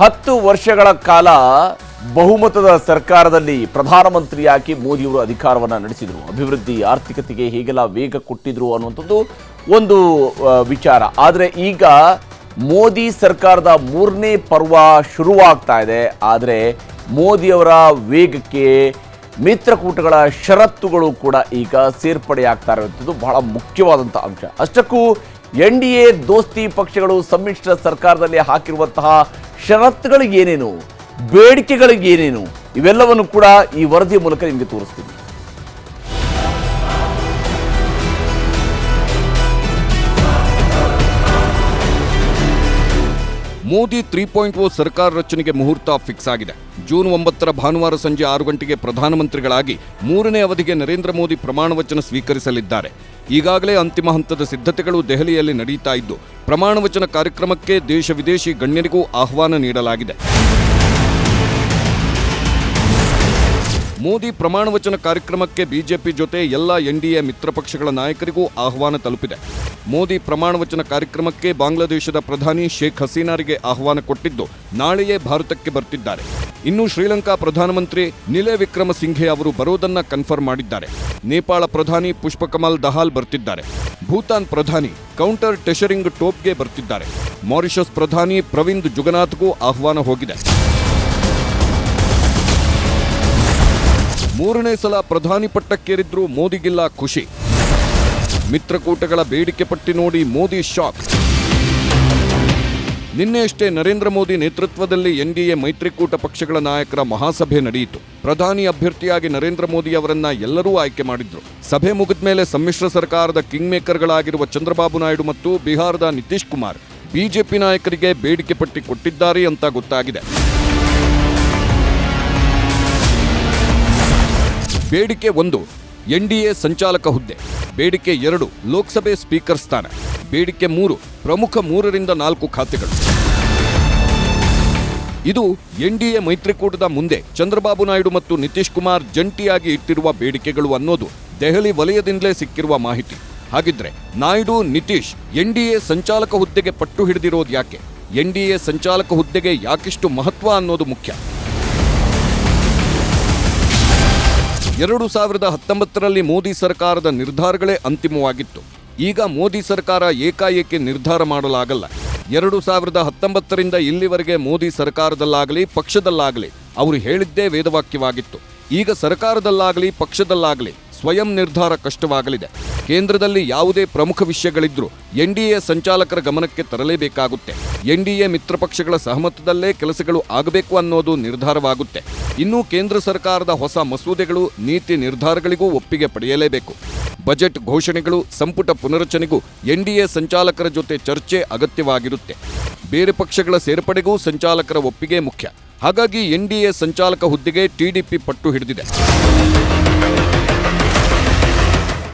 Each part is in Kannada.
ಹತ್ತು ವರ್ಷಗಳ ಕಾಲ ಬಹುಮತದ ಸರ್ಕಾರದಲ್ಲಿ ಪ್ರಧಾನಮಂತ್ರಿಯಾಗಿ ಮೋದಿಯವರು ಅಧಿಕಾರವನ್ನು ನಡೆಸಿದರು. ಅಭಿವೃದ್ಧಿ, ಆರ್ಥಿಕತೆಗೆ ಹೇಗೆಲ್ಲ ವೇಗ ಕೊಟ್ಟಿದ್ರು ಅನ್ನುವಂಥದ್ದು ಒಂದು ವಿಚಾರ. ಆದರೆ ಈಗ ಮೋದಿ ಸರ್ಕಾರದ ಮೂರನೇ ಪರ್ವ ಶುರುವಾಗ್ತಾ ಇದೆ. ಆದರೆ ಮೋದಿಯವರ ವೇಗಕ್ಕೆ ಮಿತ್ರಕೂಟಗಳ ಷರತ್ತುಗಳು ಕೂಡ ಈಗ ಸೇರ್ಪಡೆಯಾಗ್ತಾ ಇರುವಂಥದ್ದು ಬಹಳ ಮುಖ್ಯವಾದಂಥ ಅಂಶ. ಅಷ್ಟಕ್ಕೂ ಎನ್ ಡಿ ಎ ದೋಸ್ತಿ ಪಕ್ಷಗಳು ಸಮ್ಮಿಶ್ರ ಸರ್ಕಾರದಲ್ಲಿ ಹಾಕಿರುವಂತಹ ಷರತ್ತುಗಳಿಗೇನೇನು ಬೇಡಿಕೆಗಳಿಗೇನೇನು ಇವೆಲ್ಲವನ್ನು ಕೂಡ ಈ ವರದಿ ಮೂಲಕ ನಿಮಗೆ ತೋರಿಸ್ತೀನಿ. ಮೋದಿ ತ್ರೀ ಪಾಯಿಂಟ್ ಓ ಸರ್ಕಾರ ರಚನೆಗೆ ಮುಹೂರ್ತ ಫಿಕ್ಸ್ ಆಗಿದೆ. ಜೂನ್ ಒಂಬತ್ತರ ಭಾನುವಾರ ಸಂಜೆ ಆರು ಗಂಟೆಗೆ ಪ್ರಧಾನಮಂತ್ರಿಗಳಾಗಿ ಮೂರನೇ ಅವಧಿಗೆ ನರೇಂದ್ರ ಮೋದಿ ಪ್ರಮಾಣವಚನ ಸ್ವೀಕರಿಸಲಿದ್ದಾರೆ. ಈಗಾಗಲೇ ಅಂತಿಮ ಹಂತದ ಸಿದ್ಧತೆಗಳು ದೆಹಲಿಯಲ್ಲಿ ನಡೆಯುತ್ತಾ ಇದ್ದು ಪ್ರಮಾಣವಚನ ಕಾರ್ಯಕ್ರಮಕ್ಕೆ ದೇಶ ವಿದೇಶಿ ಗಣ್ಯರಿಗೂ ಆಹ್ವಾನ ನೀಡಲಾಗಿದೆ. ಮೋದಿ ಪ್ರಮಾಣ ವಚನ ಕಾರ್ಯಕ್ರಮಕ್ಕೆ ಬಿಜೆಪಿ ಜೊತೆ ಎಲ್ಲ ಎನ್ಡಿಎ ಮಿತ್ರ ಪಕ್ಷಗಳ ನಾಯಕರಿಗೂ ಆಹ್ವಾನ ತಲುಪಿದೆ. ಮೋದಿ ಪ್ರಮಾಣ ವಚನ ಕಾರ್ಯಕ್ರಮಕ್ಕೆ ಬಾಂಗ್ಲಾದೇಶದ ಪ್ರಧಾನಿ ಶೇಖ್ ಹಸೀನಾರಿಗೆ ಆಹ್ವಾನ ಕೊಟ್ಟಿದ್ದು ನಾಳೆಯೇ ಭಾರತಕ್ಕೆ ಬರ್ತಿದ್ದಾರೆ. ಇನ್ನು ಶ್ರೀಲಂಕಾ ಪ್ರಧಾನಮಂತ್ರಿ ನಿಲೆ ವಿಕ್ರಮಸಿಂಘೆ ಅವರು ಬರೋದನ್ನ ಕನ್ಫರ್ಮ್ ಮಾಡಿದ್ದಾರೆ. ನೇಪಾಳ ಪ್ರಧಾನಿ ಪುಷ್ಪಕಮಲ್ ದಹಾಲ್ ಬರ್ತಿದ್ದಾರೆ. ಭೂತಾನ್ ಪ್ರಧಾನಿ ಕೌಂಟರ್ ಟೆಷರಿಂಗ್ ಟೋಪ್ಗೆ ಬರ್ತಿದ್ದಾರೆ. ಮಾರಿಷಸ್ ಪ್ರಧಾನಿ ಪ್ರವಿಂದ್ ಜುಗನಾಥ್ಗೂ ಆಹ್ವಾನ ಹೋಗಿದೆ. ಮೂರನೇ ಸಲ ಪ್ರಧಾನಿ ಪಟ್ಟಕ್ಕೇರಿದ್ರು ಮೋದಿಗಿಲ್ಲ ಖುಷಿ. ಮಿತ್ರಕೂಟಗಳ ಬೇಡಿಕೆ ಪಟ್ಟಿ ನೋಡಿ ಮೋದಿ ಶಾಕ್. ನಿನ್ನೆಯಷ್ಟೇ ನರೇಂದ್ರ ಮೋದಿ ನೇತೃತ್ವದಲ್ಲಿ ಎನ್ಡಿಎ ಮೈತ್ರಿಕೂಟ ಪಕ್ಷಗಳ ನಾಯಕರ ಮಹಾಸಭೆ ನಡೆಯಿತು. ಪ್ರಧಾನಿ ಅಭ್ಯರ್ಥಿಯಾಗಿ ನರೇಂದ್ರ ಮೋದಿ ಅವರನ್ನ ಎಲ್ಲರೂ ಆಯ್ಕೆ ಮಾಡಿದ್ರು. ಸಭೆ ಮುಗಿದ ಮೇಲೆ ಸಮ್ಮಿಶ್ರ ಸರ್ಕಾರದ ಕಿಂಗ್ ಮೇಕರ್ಗಳಾಗಿರುವ ಚಂದ್ರಬಾಬು ನಾಯ್ಡು ಮತ್ತು ಬಿಹಾರದ ನಿತೀಶ್ ಕುಮಾರ್ ಬಿಜೆಪಿ ನಾಯಕರಿಗೆ ಬೇಡಿಕೆ ಪಟ್ಟಿ ಕೊಟ್ಟಿದ್ದಾರೆ ಅಂತ ಗೊತ್ತಾಗಿದೆ. ಬೇಡಿಕೆ ಒಂದು, ಎನ್ಡಿಎ ಸಂಚಾಲಕ ಹುದ್ದೆ. ಬೇಡಿಕೆ ಎರಡು, ಲೋಕಸಭೆ ಸ್ಪೀಕರ್ ಸ್ಥಾನ. ಬೇಡಿಕೆ ಮೂರು, ಪ್ರಮುಖ ಮೂರರಿಂದ ನಾಲ್ಕು ಖಾತೆಗಳು. ಇದು ಎನ್ಡಿಎ ಮೈತ್ರಿಕೂಟದ ಮುಂದೆ ಚಂದ್ರಬಾಬು ನಾಯ್ಡು ಮತ್ತು ನಿತೀಶ್ ಕುಮಾರ್ ಜಂಟಿಯಾಗಿ ಇಟ್ಟಿರುವ ಬೇಡಿಕೆಗಳು ಅನ್ನೋದು ದೆಹಲಿ ವಲಯದಿಂದಲೇ ಸಿಕ್ಕಿರುವ ಮಾಹಿತಿ. ಹಾಗಿದ್ರೆ ನಾಯ್ಡು, ನಿತೀಶ್ ಎನ್ಡಿಎ ಸಂಚಾಲಕ ಹುದ್ದೆಗೆ ಪಟ್ಟು ಹಿಡಿದಿರೋದು ಯಾಕೆ? ಎನ್ಡಿಎ ಸಂಚಾಲಕ ಹುದ್ದೆಗೆ ಯಾಕಿಷ್ಟು ಮಹತ್ವ ಅನ್ನೋದು ಮುಖ್ಯ. ಎರಡು ಸಾವಿರದ ಹತ್ತೊಂಬತ್ತರಲ್ಲಿ ಮೋದಿ ಸರ್ಕಾರದ ನಿರ್ಧಾರಗಳೇ ಅಂತಿಮವಾಗಿತ್ತು. ಈಗ ಮೋದಿ ಸರ್ಕಾರ ಏಕಾಏಕಿ ನಿರ್ಧಾರ ಮಾಡಲಾಗಲ್ಲ. ಎರಡು ಸಾವಿರದ ಹತ್ತೊಂಬತ್ತರಿಂದ ಇಲ್ಲಿವರೆಗೆ ಮೋದಿ ಸರ್ಕಾರದಲ್ಲಾಗಲಿ, ಪಕ್ಷದಲ್ಲಾಗಲಿ, ಅವರು ಹೇಳಿದ್ದೇ ವೇದವಾಕ್ಯವಾಗಿತ್ತು. ಈಗ ಸರ್ಕಾರದಲ್ಲಾಗಲಿ, ಪಕ್ಷದಲ್ಲಾಗಲಿ ಸ್ವಯಂ ನಿರ್ಧಾರ ಕಷ್ಟವಾಗಲಿದೆ. ಕೇಂದ್ರದಲ್ಲಿ ಯಾವುದೇ ಪ್ರಮುಖ ವಿಷಯಗಳಿದ್ರೂ ಎನ್ಡಿಎ ಸಂಚಾಲಕರ ಗಮನಕ್ಕೆ ತರಲೇಬೇಕಾಗುತ್ತೆ. ಎನ್ಡಿಎ ಮಿತ್ರ ಪಕ್ಷಗಳ ಸಹಮತದಲ್ಲೇ ಕೆಲಸಗಳು ಆಗಬೇಕು ಅನ್ನೋದು ನಿರ್ಧಾರವಾಗುತ್ತೆ. ಇನ್ನು ಕೇಂದ್ರ ಸರ್ಕಾರದ ಹೊಸ ಮಸೂದೆಗಳು ನೀತಿ ನಿರ್ಧಾರಗಳಿಗೂ ಒಪ್ಪಿಗೆ ಪಡೆಯಲೇಬೇಕು. ಬಜೆಟ್ ಘೋಷಣೆಗಳು ಸಂಪುಟ ಪುನರಚನೆಗೂ ಎನ್ಡಿಎ ಸಂಚಾಲಕರ ಜೊತೆ ಚರ್ಚೆ ಅಗತ್ಯವಾಗಿರುತ್ತೆ. ಬೇರೆ ಪಕ್ಷಗಳ ಸೇರ್ಪಡೆಗೂ ಸಂಚಾಲಕರ ಒಪ್ಪಿಗೆ ಮುಖ್ಯ. ಹಾಗಾಗಿ ಎನ್ಡಿಎ ಸಂಚಾಲಕ ಹುದ್ದೆಗೆ ಟಿಡಿಪಿ ಪಟ್ಟು ಹಿಡಿದಿದೆ.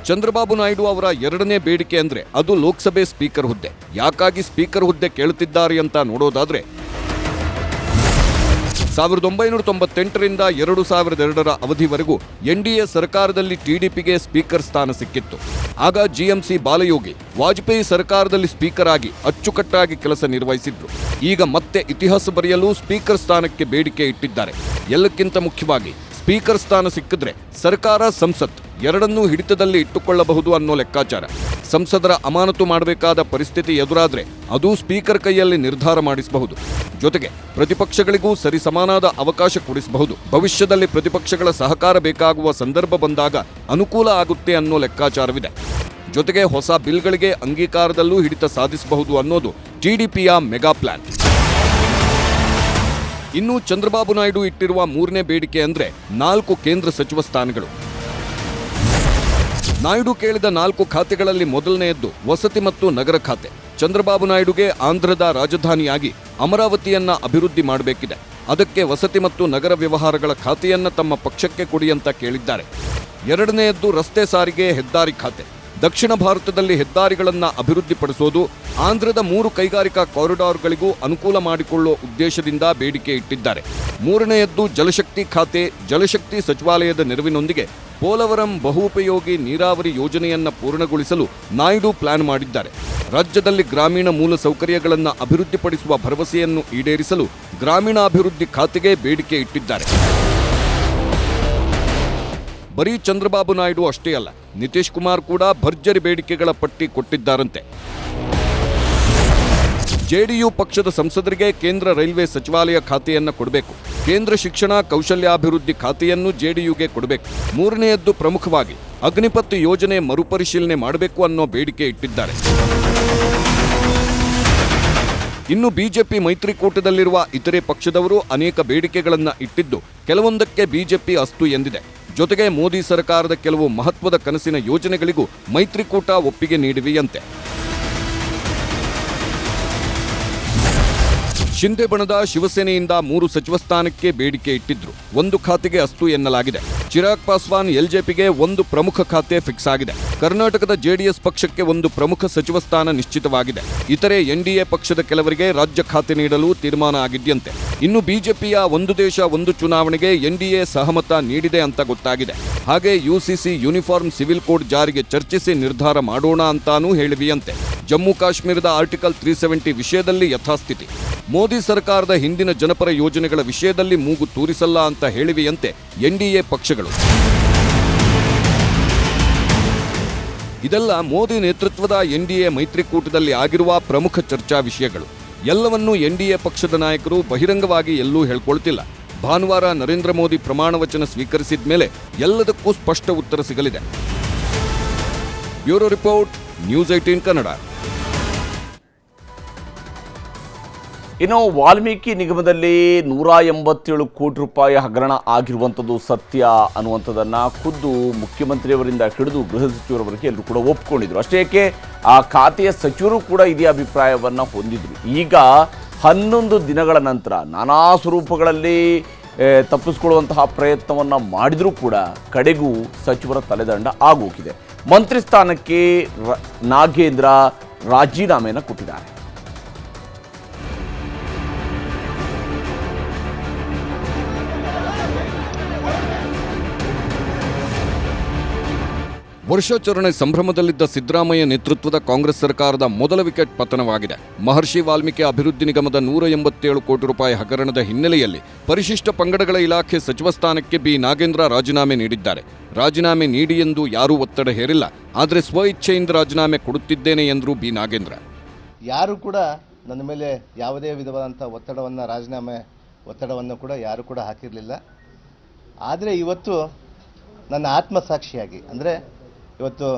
ಚಂದ್ರಬಾಬು ನಾಯ್ಡು ಅವರ ಎರಡನೇ ಬೇಡಿಕೆ ಅಂದ್ರೆ ಅದು ಲೋಕಸಭೆ ಸ್ಪೀಕರ್ ಹುದ್ದೆ. ಯಾಕಾಗಿ ಸ್ಪೀಕರ್ ಹುದ್ದೆ ಕೇಳುತ್ತಿದ್ದಾರೆ ಅಂತ ನೋಡೋದಾದ್ರೆ, ಸಾವಿರದ ಒಂಬೈನೂರ ತೊಂಬತ್ತೆಂಟರಿಂದ ಎರಡು ಸಾವಿರದ ಎರಡರ ಅವಧಿವರೆಗೂ ಎನ್ಡಿಎ ಸರ್ಕಾರದಲ್ಲಿ ಟಿಡಿಪಿಗೆ ಸ್ಪೀಕರ್ ಸ್ಥಾನ ಸಿಕ್ಕಿತ್ತು. ಆಗ ಜಿಎಂಸಿ ಬಾಲಯೋಗಿ ವಾಜಪೇಯಿ ಸರ್ಕಾರದಲ್ಲಿ ಸ್ಪೀಕರ್ ಆಗಿ ಅಚ್ಚುಕಟ್ಟಾಗಿ ಕೆಲಸ ನಿರ್ವಹಿಸಿದ್ರು. ಈಗ ಮತ್ತೆ ಇತಿಹಾಸ ಬರೆಯಲು ಸ್ಪೀಕರ್ ಸ್ಥಾನಕ್ಕೆ ಬೇಡಿಕೆ ಇಟ್ಟಿದ್ದಾರೆ. ಎಲ್ಲಕ್ಕಿಂತ ಮುಖ್ಯವಾಗಿ ಸ್ಪೀಕರ್ ಸ್ಥಾನ ಸಿಕ್ಕಿದ್ರೆ ಸರ್ಕಾರ ಸಂಸತ್ ಎರಡನ್ನೂ ಹಿಡಿತದಲ್ಲಿ ಇಟ್ಟುಕೊಳ್ಳಬಹುದು ಅನ್ನೋ ಲೆಕ್ಕಾಚಾರ. ಸಂಸದರ ಅಮಾನತು ಮಾಡಬೇಕಾದ ಪರಿಸ್ಥಿತಿ ಎದುರಾದ್ರೆ ಅದು ಸ್ಪೀಕರ್ ಕೈಯಲ್ಲಿ ನಿರ್ಧಾರ ಮಾಡಿಸಬಹುದು. ಜೊತೆಗೆ ಪ್ರತಿಪಕ್ಷಗಳಿಗೂ ಸರಿಸಮಾನಾದ ಅವಕಾಶ ಕೊಡಿಸಬಹುದು. ಭವಿಷ್ಯದಲ್ಲಿ ಪ್ರತಿಪಕ್ಷಗಳ ಸಹಕಾರ ಬೇಕಾಗುವ ಸಂದರ್ಭ ಬಂದಾಗ ಅನುಕೂಲ ಆಗುತ್ತೆ ಅನ್ನೋ ಲೆಕ್ಕಾಚಾರವಿದೆ. ಜೊತೆಗೆ ಹೊಸ ಬಿಲ್ಗಳಿಗೆ ಅಂಗೀಕಾರದಲ್ಲೂ ಹಿಡಿತ ಸಾಧಿಸಬಹುದು ಅನ್ನೋದು ಟಿಡಿಪಿಯ ಮೆಗಾ ಪ್ಲಾನ್. ಇನ್ನು ಚಂದ್ರಬಾಬು ನಾಯ್ಡು ಇಟ್ಟಿರುವ ಮೂರನೇ ಬೇಡಿಕೆ ಅಂದರೆ ನಾಲ್ಕು ಕೇಂದ್ರ ಸಚಿವ ಸ್ಥಾನಗಳು. ನಾಯ್ಡು ಕೇಳಿದ ನಾಲ್ಕು ಖಾತೆಗಳಲ್ಲಿ ಮೊದಲನೆಯದ್ದು ವಸತಿ ಮತ್ತು ನಗರ ಖಾತೆ. ಚಂದ್ರಬಾಬು ನಾಯ್ಡುಗೆ ಆಂಧ್ರದ ರಾಜಧಾನಿಯಾಗಿ ಅಮರಾವತಿಯನ್ನ ಅಭಿವೃದ್ಧಿ ಮಾಡಬೇಕಿದೆ. ಅದಕ್ಕೆ ವಸತಿ ಮತ್ತು ನಗರ ವ್ಯವಹಾರಗಳ ಖಾತೆಯನ್ನ ತಮ್ಮ ಪಕ್ಷಕ್ಕೆ ಕೊಡಿ ಅಂತ ಕೇಳಿದ್ದಾರೆ. ಎರಡನೆಯದ್ದು ರಸ್ತೆ ಸಾರಿಗೆ ಹೆದ್ದಾರಿ ಖಾತೆ. ದಕ್ಷಿಣ ಭಾರತದಲ್ಲಿ ಹೆದ್ದಾರಿಗಳನ್ನು ಅಭಿವೃದ್ಧಿಪಡಿಸೋದು ಆಂಧ್ರದ ಮೂರು ಕೈಗಾರಿಕಾ ಕಾರಿಡಾರ್ಗಳಿಗೂ ಅನುಕೂಲ ಮಾಡಿಕೊಳ್ಳುವ ಉದ್ದೇಶದಿಂದ ಬೇಡಿಕೆ ಇಟ್ಟಿದ್ದಾರೆ. ಮೂರನೆಯದ್ದು ಜಲಶಕ್ತಿ ಖಾತೆ. ಜಲಶಕ್ತಿ ಸಚಿವಾಲಯದ ನೆರವಿನೊಂದಿಗೆ ಪೋಲವರಂ ಬಹುಪಯೋಗಿ ನೀರಾವರಿ ಯೋಜನೆಯನ್ನು ಪೂರ್ಣಗೊಳಿಸಲು ನಾಯ್ಡು ಪ್ಲಾನ್ ಮಾಡಿದ್ದಾರೆ. ರಾಜ್ಯದಲ್ಲಿ ಗ್ರಾಮೀಣ ಮೂಲ ಸೌಕರ್ಯಗಳನ್ನು ಅಭಿವೃದ್ಧಿಪಡಿಸುವ ಭರವಸೆಯನ್ನು ಈಡೇರಿಸಲು ಗ್ರಾಮೀಣಾಭಿವೃದ್ಧಿ ಖಾತೆಗೆ ಬೇಡಿಕೆ ಇಟ್ಟಿದ್ದಾರೆ. ಬರೀ ಚಂದ್ರಬಾಬು ನಾಯ್ಡು ಅಷ್ಟೇ ಅಲ್ಲ ನಿತೀಶ್ ಕುಮಾರ್ ಕೂಡ ಭರ್ಜರಿ ಬೇಡಿಕೆಗಳ ಪಟ್ಟಿ ಕೊಟ್ಟಿದ್ದಾರಂತೆ. ಜೆಡಿಯು ಪಕ್ಷದ ಸಂಸದರಿಗೆ ಕೇಂದ್ರ ರೈಲ್ವೆ ಸಚಿವಾಲಯ ಖಾತೆಯನ್ನು ಕೊಡಬೇಕು. ಕೇಂದ್ರ ಶಿಕ್ಷಣ, ಕೌಶಲ್ಯಾಭಿವೃದ್ಧಿ ಖಾತೆಯನ್ನು ಜೆಡಿಯುಗೆ ಕೊಡಬೇಕು. ಮೂರನೆಯದ್ದು ಪ್ರಮುಖವಾಗಿ ಅಗ್ನಿಪತ್ ಯೋಜನೆ ಮರುಪರಿಶೀಲನೆ ಮಾಡಬೇಕು ಅನ್ನೋ ಬೇಡಿಕೆ ಇಟ್ಟಿದ್ದಾರೆ. ಇನ್ನು ಬಿಜೆಪಿ ಮೈತ್ರಿಕೂಟದಲ್ಲಿರುವ ಇತರೆ ಪಕ್ಷದವರು ಅನೇಕ ಬೇಡಿಕೆಗಳನ್ನು ಇಟ್ಟಿದ್ದು ಕೆಲವೊಂದಕ್ಕೆ ಬಿಜೆಪಿ ಅಸ್ತು ಎಂದಿದೆ. ಜೊತೆಗೆ ಮೋದಿ ಸರ್ಕಾರದ ಕೆಲವು ಮಹತ್ವದ ಕನಸಿನ ಯೋಜನೆಗಳಿಗೂ ಮೈತ್ರಿಕೂಟ ಒಪ್ಪಿಗೆ ನೀಡಿವೆಯಂತೆ. ಶಿಂದೆ ಬಣದ ಶಿವಸೇನೆಯಿಂದ ಮೂರು ಸಚಿವ ಸ್ಥಾನಕ್ಕೆ ಬೇಡಿಕೆ ಇಟ್ಟಿದ್ರು. ಒಂದು ಖಾತೆಗೆ ಅಸ್ತು ಎನ್ನಲಾಗಿದೆ. ಚಿರಾಗ್ ಪಾಸ್ವಾನ್ ಎಲ್ಜೆಪಿಗೆ ಒಂದು ಪ್ರಮುಖ ಖಾತೆ ಫಿಕ್ಸ್ ಆಗಿದೆ. ಕರ್ನಾಟಕದ ಜೆಡಿಎಸ್ ಪಕ್ಷಕ್ಕೆ ಒಂದು ಪ್ರಮುಖ ಸಚಿವ ಸ್ಥಾನ ನಿಶ್ಚಿತವಾಗಿದೆ. ಇತರೆ ಎನ್ಡಿಎ ಪಕ್ಷದ ಕೆಲವರಿಗೆ ರಾಜ್ಯ ಖಾತೆ ನೀಡಲು ತೀರ್ಮಾನ ಆಗಿದ್ಯಂತೆ. ಇನ್ನು ಬಿಜೆಪಿಯ ಒಂದು ದೇಶ, ಒಂದು ಚುನಾವಣೆಗೆ ಎನ್ಡಿಎ ಸಹಮತ ನೀಡಿದೆ ಅಂತ ಗೊತ್ತಾಗಿದೆ. ಹಾಗೆ ಯುಸಿಸಿ ಯೂನಿಫಾರ್ಮ್ ಸಿವಿಲ್ ಕೋಡ್ ಜಾರಿಗೆ ಚರ್ಚಿಸಿ ನಿರ್ಧಾರ ಮಾಡೋಣ ಅಂತಾನೂ ಹೇಳಿವೆಯಂತೆ ಜಮ್ಮು ಕಾಶ್ಮೀರದ ಆರ್ಟಿಕಲ್ ತ್ರೀ ಸೆವೆಂಟಿ ವಿಷಯದಲ್ಲಿ ಯಥಾಸ್ಥಿತಿ. ಮೋದಿ ಸರ್ಕಾರದ ಹಿಂದಿನ ಜನಪರ ಯೋಜನೆಗಳ ವಿಷಯದಲ್ಲಿ ಮೂಗು ತೂರಿಸಲ್ಲ ಅಂತ ಹೇಳಿವೆಯಂತೆ ಎನ್ಡಿಎ ಪಕ್ಷಗಳು. ಇದೆಲ್ಲ ಮೋದಿ ನೇತೃತ್ವದ ಎನ್ಡಿಎ ಮೈತ್ರಿಕೂಟದಲ್ಲಿ ಆಗಿರುವ ಪ್ರಮುಖ ಚರ್ಚಾ ವಿಷಯಗಳು. ಎಲ್ಲವನ್ನೂ ಎನ್ಡಿಎ ಪಕ್ಷದ ನಾಯಕರು ಬಹಿರಂಗವಾಗಿ ಎಲ್ಲೂ ಹೇಳ್ಕೊಳ್ತಿಲ್ಲ. ಭಾನುವಾರ ನರೇಂದ್ರ ಮೋದಿ ಪ್ರಮಾಣ ವಚನ ಸ್ವೀಕರಿಸಿದ ಮೇಲೆ ಎಲ್ಲದಕ್ಕೂ ಸ್ಪಷ್ಟ ಉತ್ತರ ಸಿಗಲಿದೆ. Bureau report, news eighteen Kannada. ಇನ್ನು ವಾಲ್ಮೀಕಿ ನಿಗಮದಲ್ಲಿ ನೂರ ಎಂಬತ್ತೇಳು ಕೋಟಿ ರೂಪಾಯಿ ಹಗರಣ ಆಗಿರುವಂಥದ್ದು ಸತ್ಯ ಅನ್ನುವಂಥದ್ದನ್ನು ಖುದ್ದು ಮುಖ್ಯಮಂತ್ರಿಯವರಿಂದ ಹಿಡಿದು ಗೃಹ ಸಚಿವರವರೆಗೆ ಎಲ್ಲರೂ ಕೂಡ ಒಪ್ಪಿಕೊಂಡಿದ್ರು ಅಷ್ಟೇ ಏಕೆ, ಆ ಖಾತೆಯ ಸಚಿವರು ಕೂಡ ಇದೇ ಅಭಿಪ್ರಾಯವನ್ನು ಹೊಂದಿದ್ರು. ಈಗ ಹನ್ನೊಂದು ದಿನಗಳ ನಂತರ ನಾನಾ ಸ್ವರೂಪಗಳಲ್ಲಿ ತಪ್ಪಿಸ್ಕೊಳ್ಳುವಂತಹ ಪ್ರಯತ್ನವನ್ನು ಮಾಡಿದರೂ ಕೂಡ ಕಡೆಗೂ ಸಚಿವರ ತಲೆದಂಡ ಆಗೋಗಿದೆ. ಮಂತ್ರಿ ಸ್ಥಾನಕ್ಕೆ ನಾಗೇಂದ್ರ ರಾಜೀನಾಮೆಯನ್ನು ಕೊಟ್ಟಿದ್ದಾರೆ. ವರ್ಷಾಚರಣೆ ಸಂಭ್ರಮದಲ್ಲಿದ್ದ ಸಿದ್ದರಾಮಯ್ಯ ನೇತೃತ್ವದ ಕಾಂಗ್ರೆಸ್ ಸರ್ಕಾರದ ಮೊದಲ ವಿಕೆಟ್ ಪತನವಾಗಿದೆ. ಮಹರ್ಷಿ ವಾಲ್ಮೀಕಿ ಅಭಿವೃದ್ಧಿ ನಿಗಮದ ನೂರ ಎಂಬತ್ತೇಳು ಕೋಟಿ ರೂಪಾಯಿ ಹಗರಣದ ಹಿನ್ನೆಲೆಯಲ್ಲಿ ಪರಿಶಿಷ್ಟ ಪಂಗಡಗಳ ಇಲಾಖೆ ಸಚಿವ ಸ್ಥಾನಕ್ಕೆ ಬಿ. ನಾಗೇಂದ್ರ ರಾಜೀನಾಮೆ ನೀಡಿದ್ದಾರೆ. ರಾಜೀನಾಮೆ ನೀಡಿ ಎಂದು ಯಾರೂ ಒತ್ತಡ ಹೇರಿಲ್ಲ. ಆದರೆ ಸ್ವ ಇಚ್ಛೆಯಿಂದ ರಾಜೀನಾಮೆ ಕೊಡುತ್ತಿದ್ದೇನೆ ಎಂದರು ಬಿ. ನಾಗೇಂದ್ರ. ಯಾರು ಕೂಡ ನನ್ನ ಮೇಲೆ ಯಾವುದೇ ವಿಧವಾದಂಥ ಒತ್ತಡವನ್ನು, ರಾಜೀನಾಮೆ ಒತ್ತಡವನ್ನು ಕೂಡ ಯಾರು ಕೂಡ ಹಾಕಿರಲಿಲ್ಲ. ಆದರೆ ಇವತ್ತು ನನ್ನ ಆತ್ಮಸಾಕ್ಷಿಯಾಗಿ, ಅಂದರೆ ಇವತ್ತು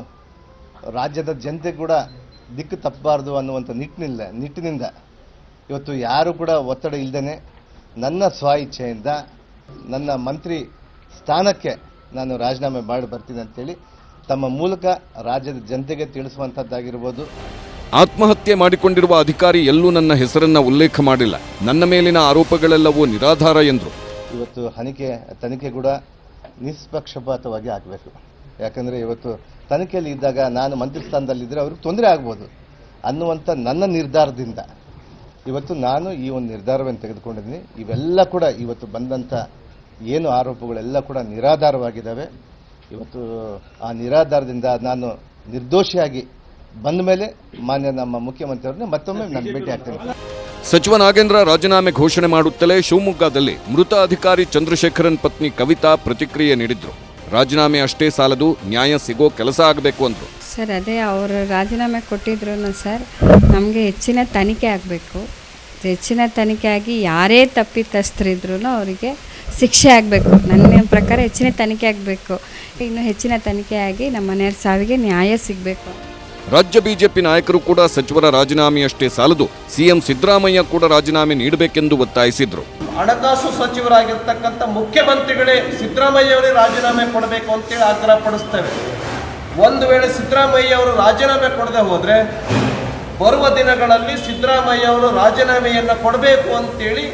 ರಾಜ್ಯದ ಜನತೆ ಕೂಡ ದಿಕ್ಕು ತಪ್ಪಬಾರ್ದು ಅನ್ನುವಂಥ ನಿಟ್ಟಿನಿಲ್ಲ ನಿಟ್ಟಿನಿಂದ ಇವತ್ತು ಯಾರು ಕೂಡ ಒತ್ತಡ ಇಲ್ಲದೇ ನನ್ನ ಸ್ವ ಇಚ್ಛೆಯಿಂದ ನನ್ನ ಮಂತ್ರಿ ಸ್ಥಾನಕ್ಕೆ ನಾನು ರಾಜೀನಾಮೆ ಮಾಡಿ ಬರ್ತೀನಿ ಅಂತೇಳಿ ತಮ್ಮ ಮೂಲಕ ರಾಜ್ಯದ ಜನತೆಗೆ ತಿಳಿಸುವಂಥದ್ದಾಗಿರ್ಬೋದು ಆತ್ಮಹತ್ಯೆ ಮಾಡಿಕೊಂಡಿರುವ ಅಧಿಕಾರಿ ಎಲ್ಲೂ ನನ್ನ ಹೆಸರನ್ನ ಉಲ್ಲೇಖ ಮಾಡಿಲ್ಲ. ನನ್ನ ಮೇಲಿನ ಆರೋಪಗಳೆಲ್ಲವೂ ನಿರಾಧಾರ ಎಂದರು. ಇವತ್ತು ಹನಿಕೆ ತನಿಖೆ ಕೂಡ ನಿಷ್ಪಕ್ಷಪಾತವಾಗಿ ಆಗಬೇಕು. ಯಾಕಂದರೆ ಇವತ್ತು ತನಿಖೆಯಲ್ಲಿ ಇದ್ದಾಗ ನಾನು ಮಂತ್ರಿ ಸ್ಥಾನದಲ್ಲಿದ್ದರೆ ಅವ್ರಿಗೆ ತೊಂದರೆ ಆಗ್ಬೋದು ಅನ್ನುವಂಥ ನನ್ನ ನಿರ್ಧಾರದಿಂದ. ಇವತ್ತು ನಾನು ಈ ಒಂದು ನಿರ್ಧಾರವನ್ನು ತೆಗೆದುಕೊಂಡಿದ್ದೀನಿ. ಇವೆಲ್ಲ ಕೂಡ ಇವತ್ತು ಬಂದಂಥ ಏನು ಆರೋಪಗಳೆಲ್ಲ ಕೂಡ ನಿರಾಧಾರವಾಗಿದ್ದಾವೆ. ಇವತ್ತು ಆ ನಿರಾಧಾರದಿಂದ ನಾನು ನಿರ್ದೋಷಿಯಾಗಿ ಬಂದ ಮೇಲೆ ಮಾನ್ಯ ನಮ್ಮ ಮುಖ್ಯಮಂತ್ರಿಯವ್ರನ್ನ ಮತ್ತೊಮ್ಮೆ ನಾನು ಭೇಟಿ ಆಗ್ತೇನೆ. ಸಚಿವ ನಾಗೇಂದ್ರ ರಾಜೀನಾಮೆ ಘೋಷಣೆ ಮಾಡುತ್ತಲೇ ಶಿವಮೊಗ್ಗದಲ್ಲಿ ಮೃತ ಅಧಿಕಾರಿ ಚಂದ್ರಶೇಖರನ್ ಪತ್ನಿ ಕವಿತಾ ಪ್ರತಿಕ್ರಿಯೆ ನೀಡಿದ್ರು. ರಾಜೀನಾಮೆ ಅಷ್ಟೇ ಸಾಲದು, ನ್ಯಾಯ ಸಿಗೋ ಕೆಲಸ ಆಗಬೇಕು ಅಂದರು. ಸರ್, ಅದೇ ಅವರು ರಾಜೀನಾಮೆ ಕೊಟ್ಟಿದ್ರು ಸರ್, ನಮಗೆ ಹೆಚ್ಚಿನ ತನಿಖೆ ಆಗಬೇಕು. ಹೆಚ್ಚಿನ ತನಿಖೆ ಆಗಿ ಯಾರೇ ತಪ್ಪಿತಸ್ಥರಿದ್ರು ಅವರಿಗೆ ಶಿಕ್ಷೆ ಆಗಬೇಕು. ನನ್ನ ಪ್ರಕಾರ ಹೆಚ್ಚಿನ ತನಿಖೆ ಆಗಬೇಕು. ಇನ್ನು ಹೆಚ್ಚಿನ ತನಿಖೆ ಆಗಿ ನಮ್ಮ ಮನೆಯವ್ರ ಸಾವಿಗೆ ನ್ಯಾಯ ಸಿಗಬೇಕು. ರಾಜ್ಯ ಬಿಜೆಪಿ ನಾಯಕರು ಕೂಡ ಸಚಿವರ ರಾಜೀನಾಮೆಯಷ್ಟೇ ಸಾಲದು. ಸಿಎಂ ಸಿದ್ದರಾಮಯ್ಯ ಕೂಡ ರಾಜೀನಾಮೆ ನೀಡಬೇಕೆಂದು ಒತ್ತಾಯಿಸಿದ್ರು. ಹಣಕಾಸು ಸಚಿವರಾಗಿರ್ತಕ್ಕಂಥ ಮುಖ್ಯಮಂತ್ರಿಗಳೇ ಸಿದ್ದರಾಮಯ್ಯ ಅವರೇ ರಾಜೀನಾಮೆ ಕೊಡಬೇಕು ಅಂತೇಳಿ ಆಗ್ರಹ ಪಡಿಸ್ತೇವೆ. ಒಂದು ವೇಳೆ ಸಿದ್ದರಾಮಯ್ಯ ಅವರು ರಾಜೀನಾಮೆ ಕೊಡದೆ ಹೋದರೆ ಬರುವ ದಿನಗಳಲ್ಲಿ ಸಿದ್ದರಾಮಯ್ಯ ಅವರು ರಾಜೀನಾಮೆಯನ್ನು ಕೊಡಬೇಕು ಅಂತೇಳಿ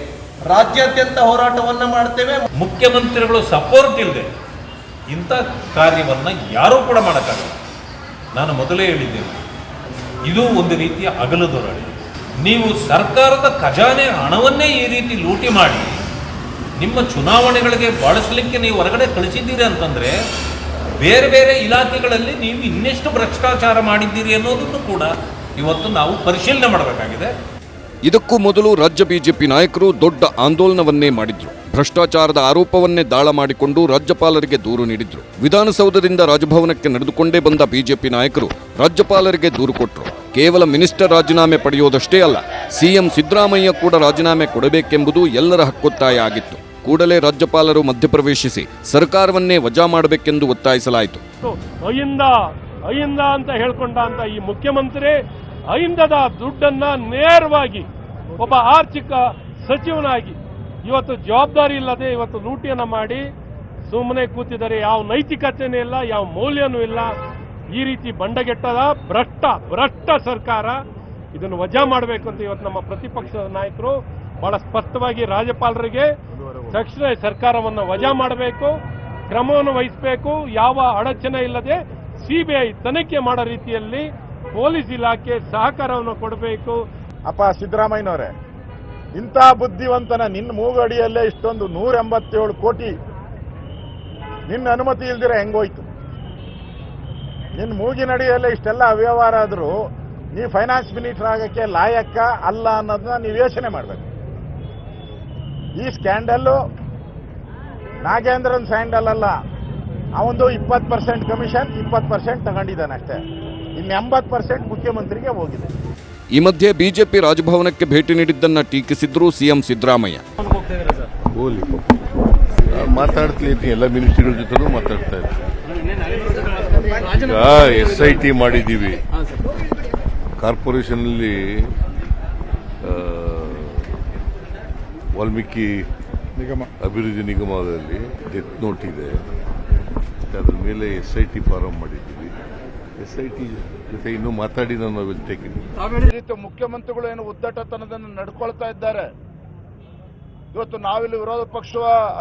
ರಾಜ್ಯಾದ್ಯಂತ ಹೋರಾಟವನ್ನು ಮಾಡ್ತೇವೆ. ಮುಖ್ಯಮಂತ್ರಿಗಳು ಸಪೋರ್ಟ್ ಇಲ್ಲದೆ ಇಂಥ ಕಾರ್ಯವನ್ನು ಯಾರೂ ಕೂಡ ಮಾಡೋಕ್ಕಾಗಲ್ಲ. ನಾನು ಮೊದಲೇ ಹೇಳಿದ್ದೇನೆ. ಇದು ಒಂದು ರೀತಿಯ ಅಗಲದೊರಳೆ ನೀವು ಸರ್ಕಾರದ ಖಜಾನೆ ಹಣವನ್ನೇ ಈ ರೀತಿ ಲೂಟಿ ಮಾಡಿ ನಿಮ್ಮ ಚುನಾವಣೆಗಳಿಗೆ ಬಳಸಲಿಕ್ಕೆ ನೀವು ಹೊರಗಡೆ ಕಳಿಸಿದ್ದೀರಿ ಅಂತಂದರೆ ಬೇರೆ ಬೇರೆ ಇಲಾಖೆಗಳಲ್ಲಿ ನೀವು ಇನ್ನೆಷ್ಟು ಭ್ರಷ್ಟಾಚಾರ ಮಾಡಿದ್ದೀರಿ ಅನ್ನೋದನ್ನು ಕೂಡ ಇವತ್ತು ನಾವು ಪರಿಶೀಲನೆ ಮಾಡಬೇಕಾಗಿದೆ. ಇದಕ್ಕೂ ಮೊದಲು ರಾಜ್ಯ ಬಿಜೆಪಿ ನಾಯಕರು ದೊಡ್ಡ ಆಂದೋಲನವನ್ನೇ ಮಾಡಿದ್ರು. ಭ್ರಷ್ಟಾಚಾರದ ಆರೋಪವನ್ನೇ ದಾಳ ಮಾಡಿಕೊಂಡು ರಾಜ್ಯಪಾಲರಿಗೆ ದೂರು ನೀಡಿದ್ರು. ವಿಧಾನಸೌಧದಿಂದ ರಾಜಭವನಕ್ಕೆ ನಡೆದುಕೊಂಡೇ ಬಂದ ಬಿಜೆಪಿ ನಾಯಕರು ರಾಜ್ಯಪಾಲರಿಗೆ ದೂರು ಕೊಟ್ಟರು ಕೇವಲ ಮಿನಿಸ್ಟರ್ ರಾಜೀನಾಮೆ ಪಡೆಯೋದಷ್ಟೇ ಅಲ್ಲ, ಸಿಎಂ ಸಿದ್ದರಾಮಯ್ಯ ಕೂಡ ರಾಜೀನಾಮೆ ಕೊಡಬೇಕೆಂಬುದು ಎಲ್ಲರ ಹಕ್ಕೊತ್ತಾಯ ಆಗಿತ್ತು. ಕೂಡಲೇ ರಾಜ್ಯಪಾಲರು ಮಧ್ಯಪ್ರವೇಶಿಸಿ ಸರ್ಕಾರವನ್ನೇ ವಜಾ ಮಾಡಬೇಕೆಂದು ಒತ್ತಾಯಿಸಲಾಯಿತು. ಅಹಿಂದ ಅಂತ ಹೇಳ್ಕೊಂಡ ಅಂತ ಈ ಮುಖ್ಯಮಂತ್ರಿ ಅಹಿಂದದ ದುಡ್ಡನ್ನ ನೇರವಾಗಿ ಒಬ್ಬ ಆರ್ಥಿಕ ಸಚಿವನಾಗಿ ಇವತ್ತು ಜವಾಬ್ದಾರಿ ಇಲ್ಲದೆ ಇವತ್ತು ಲೂಟಿಯನ್ನು ಮಾಡಿ ಸುಮ್ಮನೆ ಕೂತಿದ್ದಾರೆ. ಯಾವ ನೈತಿಕತೆನೂ ಇಲ್ಲ, ಯಾವ ಮೌಲ್ಯನೂ ಇಲ್ಲ. ಈ ರೀತಿ ಬಂಡಗೆಟ್ಟದ ಭ್ರಷ್ಟ ಭ್ರಷ್ಟ ಸರ್ಕಾರ ಇದನ್ನು ವಜಾ ಮಾಡಬೇಕು ಅಂತ ಇವತ್ತು ನಮ್ಮ ಪ್ರತಿಪಕ್ಷದ ನಾಯಕರು ಬಹಳ ಸ್ಪಷ್ಟವಾಗಿ ರಾಜ್ಯಪಾಲರಿಗೆ ತಕ್ಷಣ ಸರ್ಕಾರವನ್ನು ವಜಾ ಮಾಡಬೇಕು, ಕ್ರಮವನ್ನು ವಹಿಸಬೇಕು. ಯಾವ ಅಡಚಣೆ ಇಲ್ಲದೆ ಸಿಬಿಐ ತನಿಖೆ ಮಾಡೋ ರೀತಿಯಲ್ಲಿ ಪೊಲೀಸ್ ಇಲಾಖೆ ಸಹಕಾರವನ್ನು ಕೊಡಬೇಕು. ಅಪ್ಪ ಸಿದ್ದರಾಮಯ್ಯನವರೇ ಇಂಥ ಬುದ್ಧಿವಂತನ ನಿನ್ನ ಮೂಗಡಿಯಲ್ಲೇ ಇಷ್ಟೊಂದು ನೂರ ಎಂಬತ್ತೇಳು ಕೋಟಿ. ನಿನ್ನ ಅನುಮತಿ ಇಲ್ದಿರ ಹೆಂಗೋಯ್ತು? ನಿನ್ನ ಮೂಗಿನಡಿಯಲ್ಲೇ ಇಷ್ಟೆಲ್ಲ ಅವ್ಯವಹಾರ ಆದರೂ ನೀ ಫೈನಾನ್ಸ್ ಮಿನಿಸ್ಟರ್ ಆಗಕ್ಕೆ ಲಾಯಕ್ಕ ಅಲ್ಲ ಅನ್ನೋದನ್ನ ನೀವು ಯೋಚನೆ ಮಾಡಬೇಕು. ಈ ಸ್ಕ್ಯಾಂಡಲ್ಲು ನಾಗೇಂದ್ರನ್ ಸ್ಯಾಂಡಲ್ ಅಲ್ಲ, ಅವಂದು ಇಪ್ಪತ್ತು ಪರ್ಸೆಂಟ್ ಕಮಿಷನ್, ಇಪ್ಪತ್ತು ಪರ್ಸೆಂಟ್ ತಗೊಂಡಿದ್ದಾನೆ ಅಷ್ಟೇ ಇನ್ನು ಎಂಬತ್ತು ಪರ್ಸೆಂಟ್ ಮುಖ್ಯಮಂತ್ರಿಗೆ ಹೋಗಿದೆ. ಈ ಮಧ್ಯೆ ಬಿಜೆಪಿ ರಾಜಭವನಕ್ಕೆ ಭೇಟಿ ನೀಡಿದ್ದನ್ನ ಟೀಕಿಸಿದ್ರು ಸಿಎಂ ಸಿದ್ದರಾಮಯ್ಯ. ಮಾತಾಡ್ತೀನಿ ಎಲ್ಲ ಮಿನಿಸ್ಟ್ರಿಗಳ ಜೊತೆ ಮಾತಾಡ್ತಾ ಇದ್ದೀನಿ ಎಸ್ ಐ ಟಿ ಮಾಡಿದ್ದೀವಿ. ಕಾರ್ಪೊರೇಷನಲ್ಲಿ ವಾಲ್ಮೀಕಿ ನಿಗಮ. ಅಭಿವೃದ್ಧಿ ನಿಗಮದಲ್ಲಿ ಡೆತ್ ನೋಟ್ ಇದೆ. ಅದರ ಅದ್ರ ಮೇಲೆ ಎಸ್ ಐ ಟಿ ಫಾರಂ ಮಾಡಿದ್ದೀವಿ. ಎಸ್ ಐ ಟಿ ಜೊತೆ ಇನ್ನೂ ಮಾತಾಡಿ ನಾನು ರೀತಿ ಮುಖ್ಯಮಂತ್ರಿಗಳು ಏನು ಉದ್ದಟತನದನ್ನು ನಡ್ಕೊಳ್ತಾ ಇದ್ದಾರೆ? ಇವತ್ತು ನಾವಿಲ್ಲಿ ವಿರೋಧ ಪಕ್ಷ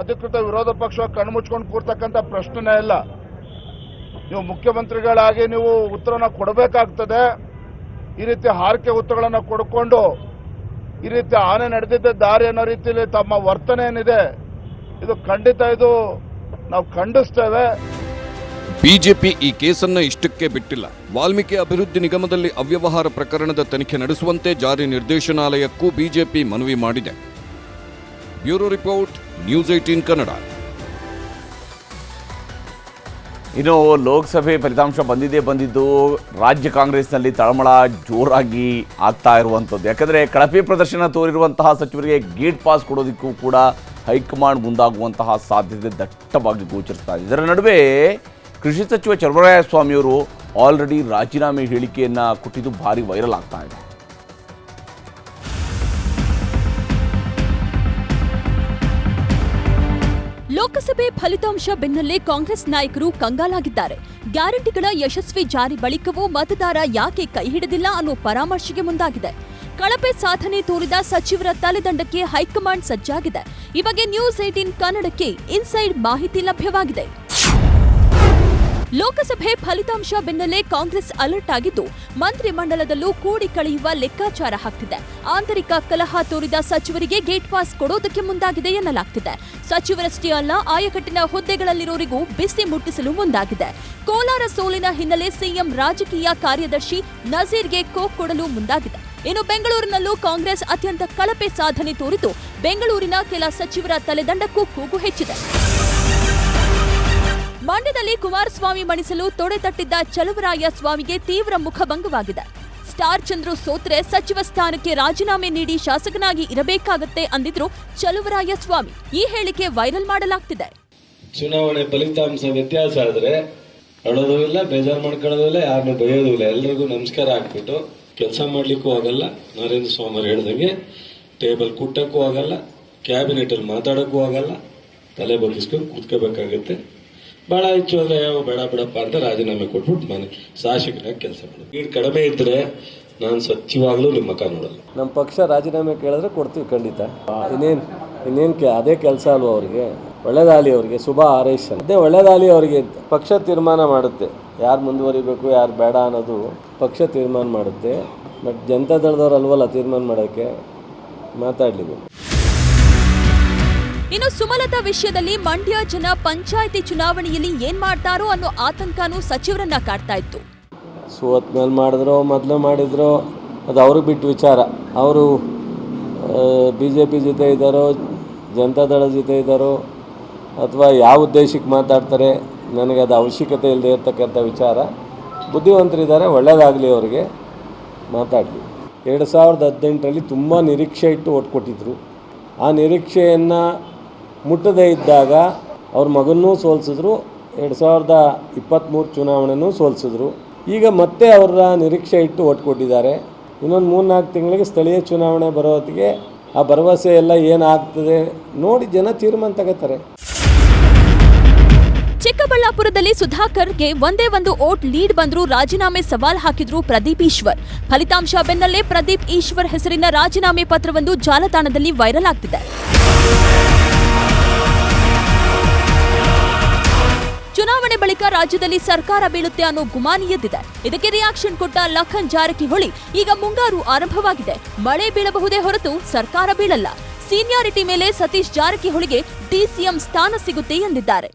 ಅಧಿಕೃತ ವಿರೋಧ ಪಕ್ಷ ಕಣ್ಮುಚ್ಕೊಂಡು ಕೂರ್ತಕ್ಕಂಥ ಪ್ರಶ್ನೆನೇ ಇಲ್ಲ. ನೀವು ಮುಖ್ಯಮಂತ್ರಿಗಳಾಗಿ ನೀವು ಉತ್ತರನ ಕೊಡಬೇಕಾಗ್ತದೆ. ಈ ರೀತಿ ಹಾರಿಕೆ ಉತ್ತರಗಳನ್ನು ಕೊಡ್ಕೊಂಡು, ಈ ರೀತಿ ಆನೆ ನಡೆದಿದ್ದ ದಾರಿ ಅನ್ನೋ ರೀತಿಯಲ್ಲಿ ತಮ್ಮ ವರ್ತನೆ ಏನಿದೆ ಇದು ಖಂಡಿತ ಇದು ನಾವು ಖಂಡಿಸ್ತೇವೆ. ಬಿಜೆಪಿ ಈ ಕೇಸನ್ನ ಇಷ್ಟಕ್ಕೆ ಬಿಟ್ಟಿಲ್ಲ. ವಾಲ್ಮೀಕಿ ಅಭಿವೃದ್ಧಿ ನಿಗಮದಲ್ಲಿ ಅವ್ಯವಹಾರ ಪ್ರಕರಣದ ತನಿಖೆ ನಡೆಸುವಂತೆ ಜಾರಿ ನಿರ್ದೇಶನಾಲಯಕ್ಕೂ ಬಿಜೆಪಿ ಮನವಿ ಮಾಡಿದೆ. Bureau report, news eighteen Kannada. ಇನ್ನು ಲೋಕಸಭೆ ಫಲಿತಾಂಶ ಬಂದಿದೆ ಬಂದಿದ್ದು, ರಾಜ್ಯ ಕಾಂಗ್ರೆಸ್ನಲ್ಲಿ ತಳಮಳ ಜೋರಾಗಿ ಆಗ್ತಾ ಇರುವಂಥದ್ದು. ಯಾಕಂದರೆ ಕಳಪೆ ಪ್ರದರ್ಶನ ತೋರಿರುವಂತಹ ಸಚಿವರಿಗೆ ಗೇಟ್ ಪಾಸ್ ಕೊಡೋದಕ್ಕೂ ಕೂಡ ಹೈಕಮಾಂಡ್ ಮುಂದಾಗುವಂತಹ ಸಾಧ್ಯತೆ ದಟ್ಟವಾಗಿ ಗೋಚರಿಸ್ತಾ ಇದೆ. ಇದರ ನಡುವೆ ಕೃಷಿ ಸಚಿವ ಚಲುವರಾಯಸ್ವಾಮಿಯವರು ಆಲ್ರೆಡಿ ರಾಜೀನಾಮೆ ಹೇಳಿಕೆಯನ್ನು ಕೊಟ್ಟಿದ್ದು ಭಾರಿ ವೈರಲ್ ಆಗ್ತಾ ಇದೆ. ಲೋಕಸಭೆ ಫಲಿತಾಂಶ ಬೆನ್ನಲ್ಲೇ ಕಾಂಗ್ರೆಸ್ ನಾಯಕರು ಕಂಗಾಲಾಗಿದ್ದಾರೆ. ಗ್ಯಾರಂಟಿಗಳ ಯಶಸ್ವಿ ಜಾರಿ ಬಳಿಕವೂ ಮತದಾರ ಯಾಕೆ ಕೈ ಹಿಡಿದಿಲ್ಲ ಅನ್ನೋ ಪರಾಮರ್ಶೆಗೆ ಮುಂದಾಗಿದೆ. ಕಳಪೆ ಸಾಧನೆ ತೋರಿದ ಸಚಿವರ ತಲೆದಂಡಕ್ಕೆ ಹೈಕಮಾಂಡ್ ಸಜ್ಜಾಗಿದೆ. ಈ ಬಗ್ಗೆ ನ್ಯೂಸ್ ಏಟೀನ್ ಕನ್ನಡಕ್ಕೆ ಇನ್ಸೈಡ್ ಮಾಹಿತಿ ಲಭ್ಯವಾಗಿದೆ. ಲೋಕಸಭೆ ಫಲಿತಾಂಶ ಬೆನ್ನಲ್ಲೇ ಕಾಂಗ್ರೆಸ್ ಅಲರ್ಟ್ ಆಗಿದ್ದು, ಮಂತ್ರಿಮಂಡಲದಲ್ಲೂ ಕೂಡಿ ಕಳೆಯುವ ಲೆಕ್ಕಾಚಾರ ಹಾಕ್ತಿದೆ ಆಂತರಿಕ ಕಲಹ ತೋರಿದ ಸಚಿವರಿಗೆ ಗೇಟ್ ಪಾಸ್ ಕೊಡೋದಕ್ಕೆ ಮುಂದಾಗಿದೆ ಎನ್ನಲಾಗ್ತಿದೆ. ಸಚಿವರಷ್ಟೇ ಅಲ್ಲ, ಆಯಕಟ್ಟಿನ ಹುದ್ದೆಗಳಲ್ಲಿರೋರಿಗೂ ಬಿಸಿ ಮುಟ್ಟಿಸಲು ಮುಂದಾಗಿದೆ. ಕೋಲಾರ ಸೋಲಿನ ಹಿನ್ನೆಲೆ ಸಿಎಂ ರಾಜಕೀಯ ಕಾರ್ಯದರ್ಶಿ ನಜೀರ್ಗೆ ಕೋಕ್ ಕೊಡಲು ಮುಂದಾಗಿದೆ. ಇನ್ನು ಬೆಂಗಳೂರಿನಲ್ಲೂ ಕಾಂಗ್ರೆಸ್ ಅತ್ಯಂತ ಕಳಪೆ ಸಾಧನೆ ತೋರಿತು ಬೆಂಗಳೂರಿನ ಕೆಲ ಸಚಿವರ ತಲೆದಂಡಕ್ಕೂ ಕೂಗು ಹೆಚ್ಚಿದೆ. ಮಂಡ್ಯದಲ್ಲಿ ಕುಮಾರಸ್ವಾಮಿ ಮಣಿಸಲು ತೊಡೆ ತಟ್ಟಿದ್ದ ಚಲುವರಾಯ ಸ್ವಾಮಿಗೆ ತೀವ್ರ ಮುಖಭಂಗವಾಗಿದೆ. ಸ್ಟಾರ್ ಚಂದ್ರು ಸೋತ್ರೆ ಸಚಿವ ಸ್ಥಾನಕ್ಕೆ ರಾಜೀನಾಮೆ ನೀಡಿ ಶಾಸಕನಾಗಿ ಇರಬೇಕಾಗತ್ತೆ ಅಂದಿದ್ರು ಚಲುವರಾಯ ಸ್ವಾಮಿ. ಈ ಹೇಳಿಕೆ ವೈರಲ್ ಮಾಡಲಾಗ್ತಿದೆ. ಚುನಾವಣೆ ಫಲಿತಾಂಶ ವ್ಯತ್ಯಾಸ ಆದ್ರೆ ಅಳೋದು ಇಲ್ಲ, ಬೇಜಾರು ಮಾಡ್ಕೊಳ್ಳೋದು ಇಲ್ಲ, ಯಾರನ್ನೂ ಇಲ್ಲ. ಎಲ್ರಿಗೂ ನಮಸ್ಕಾರ ಹಾಕ್ಬಿಟ್ಟು ಕೆಲಸ ಮಾಡ್ಲಿಕ್ಕೂ ಆಗಲ್ಲ. ನರೇಂದ್ರ ಸ್ವಾಮಿ ಹೇಳ್ದಂಗೆ ಟೇಬಲ್ ಕುಟ್ಟಕ್ಕೂ ಆಗಲ್ಲ ಕ್ಯಾಬಿನೆಟ್ ಅಲ್ಲಿ ಮಾತಾಡಕ್ಕೂ ಆಗಲ್ಲ, ತಲೆ ಬಗ್ಗಿಸ್ಕೊಂಡು ಕೂತ್ಕೋಬೇಕಾಗತ್ತೆ. ಬಹಳ ಹೆಚ್ಚು ಅಂದ್ರೆ ಯಾವ ಬೇಡ, ಬಿಡಪ್ಪ ಅಂತ ರಾಜೀನಾಮೆ ಕೊಟ್ಬಿಟ್ಟು ಮನೆ ಶಾಸಕನಾಗಿ ಕೆಲಸ ಮಾಡೋದು. ಈಗ ಕಡಿಮೆ ಇದ್ರೆ ನಾನು ಸತ್ಯವಾಗ್ಲೂ ನಿಮ್ಮ ಮುಖ ನೋಡಲ್ಲ. ನಮ್ಮ ಪಕ್ಷ ರಾಜೀನಾಮೆ ಕೇಳಿದ್ರೆ ಕೊಡ್ತೀವಿ ಖಂಡಿತ. ಇನ್ನೇನು ಇನ್ನೇನು ಕೆ, ಅದೇ ಕೆಲಸ ಅಲ್ವಾ ಅವ್ರಿಗೆ? ಒಳ್ಳೇದಾಲಿ ಅವರಿಗೆ, ಶುಭ ಹಾರೈಸ ಅದೇ ಒಳ್ಳೇದಾಲಿ ಅವರಿಗೆ ಪಕ್ಷ ತೀರ್ಮಾನ ಮಾಡುತ್ತೆ. ಯಾರು ಮುಂದುವರಿಬೇಕು, ಯಾರು ಬೇಡ ಅನ್ನೋದು ಪಕ್ಷ ತೀರ್ಮಾನ ಮಾಡುತ್ತೆ. ಬಟ್ ಜನತಾ ದಳದವ್ರು ಅಲ್ವಲ್ಲ ತೀರ್ಮಾನ ಮಾಡೋಕ್ಕೆ? ಮಾತಾಡಲಿ ಇನ್ನು ಸುಮಲತಾ ವಿಷಯದಲ್ಲಿ ಮಂಡ್ಯ ಜನ ಪಂಚಾಯಿತಿ ಚುನಾವಣೆಯಲ್ಲಿ ಏನ್ ಮಾಡ್ತಾರೋ ಅನ್ನೋ ಆತಂಕನೂ ಸಚಿವರನ್ನ ಕಾಡ್ತಾ ಇತ್ತು. ಸೋತ್ ಮೇಲೆ ಮಾಡಿದ್ರು, ಮೊದಲು ಮಾಡಿದ್ರು, ಅದು ಅವ್ರಿಗೆ ಬಿಟ್ಟು ವಿಚಾರ. ಅವರು ಬಿ ಜೆ ಪಿ ಜೊತೆ ಇದ್ದಾರೋ ಜನತಾದಳ ಜೊತೆ ಇದ್ದಾರೋ, ಅಥವಾ ಯಾವ ಉದ್ದೇಶಕ್ಕೆ ಮಾತಾಡ್ತಾರೆ, ನನಗೆ ಅದು ಅವಶ್ಯಕತೆ ಇಲ್ಲದೆ ಇರ್ತಕ್ಕಂಥ ವಿಚಾರ. ಬುದ್ಧಿವಂತರಿದ್ದಾರೆ ಒಳ್ಳೆಯದಾಗಲಿ ಅವರಿಗೆ. ಮಾತಾಡಲಿ. ಎರಡು ಸಾವಿರದ ಹದಿನೆಂಟರಲ್ಲಿ ತುಂಬ ನಿರೀಕ್ಷೆ ಇಟ್ಟು ಓಟ್ ಕೊಟ್ಟಿದ್ದರು ಆ ನಿರೀಕ್ಷೆಯನ್ನು ಮುಟ್ಟದೇ ಇದ್ದಾಗ ಅವ್ರ ಮಗನ್ನೂ ಸೋಲಿಸಿದ್ರು. ಎರಡು ಸಾವಿರದ ಇಪ್ಪತ್ತ್ಮೂರು ಚುನಾವಣೆನೂ ಸೋಲಿಸಿದ್ರು. ಈಗ ಮತ್ತೆ ಅವರ ನಿರೀಕ್ಷೆ ಇಟ್ಟು ಓಟ್ ಕೊಟ್ಟಿದ್ದಾರೆ. ಇನ್ನೊಂದು ಮೂರು ನಾಲ್ಕು ತಿಂಗಳಿಗೆ ಸ್ಥಳೀಯ ಚುನಾವಣೆ ಬರೋ ಹೊತ್ತಿಗೆ ಆ ಭರವಸೆ ಎಲ್ಲ ಏನಾಗ್ತದೆ ನೋಡಿ ಜನ ತೀರ್ಮಾನ ತಗೋತಾರೆ ಚಿಕ್ಕಬಳ್ಳಾಪುರದಲ್ಲಿ ಸುಧಾಕರ್ಗೆ ಒಂದೇ ಒಂದು ಓಟ್ ಲೀಡ್ ಬಂದರೂ ರಾಜೀನಾಮೆ ಸವಾಲ್ ಹಾಕಿದ್ರು ಪ್ರದೀಪ್ ಈಶ್ವರ್. ಫಲಿತಾಂಶ ಬೆನ್ನಲ್ಲೇ ಪ್ರದೀಪ್ ಈಶ್ವರ್ ಹೆಸರಿನ ರಾಜೀನಾಮೆ ಪತ್ರವೊಂದು ಜಾಲತಾಣದಲ್ಲಿ ವೈರಲ್ ಆಗ್ತಿದೆ. ಚುನಾವಣೆ ಬಳಿಕ ರಾಜ್ಯದಲ್ಲಿ ಸರ್ಕಾರ ಬೀಳುತ್ತೆ ಅನ್ನೋ ಗುಮಾನಿ ಎದ್ದಿದೆ. ಇದಕ್ಕೆ ರಿಯಾಕ್ಷನ್ ಕೊಟ್ಟ ಲಖನ್ ಜಾರಕಿಹೊಳಿ, ಈಗ ಮುಂಗಾರು ಆರಂಭವಾಗಿದೆ. ಮಳೆ ಬೀಳಬಹುದೇ ಹೊರತು ಸರ್ಕಾರ ಬೀಳಲ್ಲ. ಸೀನಿಯಾರಿಟಿ ಮೇಲೆ ಸತೀಶ್ ಜಾರಕಿಹೊಳಿಗೆ ಡಿಸಿಎಂ ಸ್ಥಾನ ಸಿಗುತ್ತೆ ಎಂದಿದ್ದಾರೆ.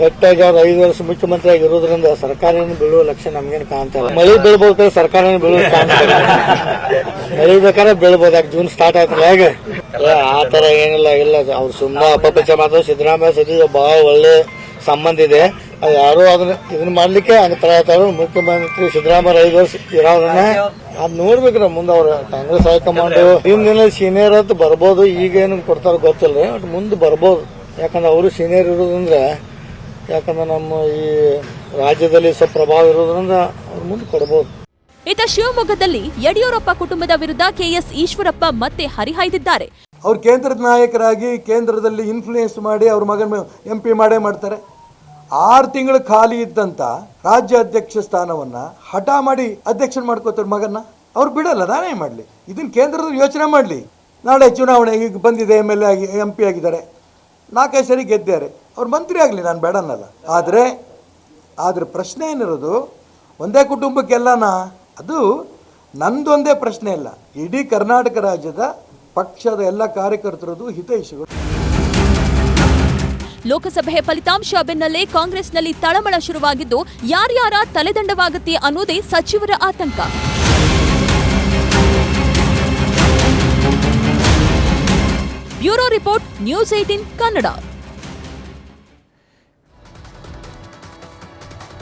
ಗಟ್ಟಿಯಾಗಿ ಅವ್ರು ಐದು ವರ್ಷ ಮುಖ್ಯಮಂತ್ರಿ ಆಗಿರೋದ್ರಿಂದ ಸರ್ಕಾರ ಏನು ಬೀಳುವ ಲಕ್ಷಣ ನಮ್ಗೇನು ಕಾಣ್ತಲ್ಲ ಮಳೆ ಬೀಳ್ಬೋದು ಸರ್ಕಾರ ಏನು ಬೀಳುವ ಕಾಣ್ತಲ್ಲ ಮಳೆ ಬೇಕಾದ್ರೆ ಬೀಳ್ಬೋದು, ಯಾಕೆ ಜೂನ್ ಸ್ಟಾರ್ಟ್ ಆಯ್ತಲ್ಲ ಹೇಗೆ? ಆ ತರ ಏನಿಲ್ಲ, ಇಲ್ಲ. ಅವ್ರು ಸುಮ್ಮನೆ ಅಪಪಚ ಮಾತ್ರ ಸಿದ್ದರಾಮಯ್ಯ ಸತೀಶ್ ಬಹಳ ಒಳ್ಳೆ ಸಂಬಂಧ ಇದೆ. ಅದು ಯಾರು ಅದನ್ನ ಇದನ್ನ ಮಾಡ್ಲಿಕ್ಕೆ ಹಂಗೆ ತರ ಮುಖ್ಯಮಂತ್ರಿ ಸಿದ್ದರಾಮಯ್ಯ ಐದು ವರ್ಷ ಇರೋರನ್ನ ಅದ್ ನೋಡ್ಬೇಕ್ರ ಮುಂದೆ ಅವ್ರ. ಕಾಂಗ್ರೆಸ್ ಹೈಕಮಾಂಡ್ ಹಿಂದಿನ ಸೀನಿಯರ್ ಅಂತ ಬರ್ಬೋದು ಈಗ ಏನು ಕೊಡ್ತಾರ ಗೊತ್ತಿಲ್ಲ ಬಟ್ ಮುಂದೆ ಬರ್ಬೋದು. ಯಾಕಂದ್ರೆ ಅವರು ಸೀನಿಯರ್ ಇರೋದ್ರಿಂದ ಯಾಕಂದ್ರೆ ನಮ್ಮ ಈ ರಾಜ್ಯದಲ್ಲಿ ಸ್ವಲ್ಪ ಪ್ರಭಾವ ಇರೋದ್ರಿಂದ ಅವ್ರ ಮುಂದೆ ಕೊಡ್ಬೋದು. ಇತ ಶಿವಮೊಗ್ಗದಲ್ಲಿ ಯಡಿಯೂರಪ್ಪ ಕುಟುಂಬದ ವಿರುದ್ಧ ಕೆಎಸ್ ಈಶ್ವರಪ್ಪ ಮತ್ತೆ ಹರಿಹಾಯ್ದಿದ್ದಾರೆ. ಅವ್ರು ಕೇಂದ್ರದ ನಾಯಕರಾಗಿ ಕೇಂದ್ರದಲ್ಲಿ ಇನ್ಫ್ಲೂಯೆನ್ಸ್ ಮಾಡಿ ಅವ್ರ ಮಗನ ಎಂ ಪಿ ಮಾಡೇ ಮಾಡ್ತಾರೆ. ಆರು ತಿಂಗಳು ಖಾಲಿ ಇದ್ದಂಥ ರಾಜ್ಯ ಅಧ್ಯಕ್ಷ ಸ್ಥಾನವನ್ನ ಹಠ ಮಾಡಿ ಅಧ್ಯಕ್ಷನ ಮಾಡ್ಕೋತಾರೆ ಮಗನ್ನ. ಅವ್ರು ಬಿಡಲ್ಲ ನಾನೇ ಮಾಡಲಿ. ಇದನ್ನ ಕೇಂದ್ರದ ಯೋಚನೆ ಮಾಡಲಿ. ನಾಳೆ ಚುನಾವಣೆ ಈಗ ಬಂದಿದೆ ಎಂ ಎಲ್ ಎ ಆಗಿ ಎಂ ಪಿ ಆಗಿದ್ದಾರೆ. ನಾಲ್ಕೈದು ಸರಿ ಗೆದ್ದಾರೆ ಅವ್ರು ಮಂತ್ರಿ ಆಗಲಿ, ನಾನು ಬೇಡನ್ನಲ್ಲ ಆದರೆ ಆದರೆ ಪ್ರಶ್ನೆ ಏನಿರೋದು, ಒಂದೇ ಕುಟುಂಬಕ್ಕೆಲ್ಲನ? ಅದು ನಂದೊಂದೇ ಪ್ರಶ್ನೆ ಇಲ್ಲ. ಇಡೀ ಕರ್ನಾಟಕ ರಾಜ್ಯದ ಪಕ್ಷದ ಎಲ್ಲ ಕಾರ್ಯಕರ್ತರದು ಹಿತೈಷಿಗಳು. ಲೋಕಸಭೆ ಫಲಿತಾಂಶ ಬೆನ್ನಲ್ಲೇ ಕಾಂಗ್ರೆಸ್ನಲ್ಲಿ ತಳಮಳ ಶುರುವಾಗಿದ್ದು, ಯಾರ್ಯಾರ ತಲೆದಂಡವಾಗುತ್ತೆ ಅನ್ನೋದೇ ಸಚಿವರ ಆತಂಕ. Bureau report, news eighteen Kannada.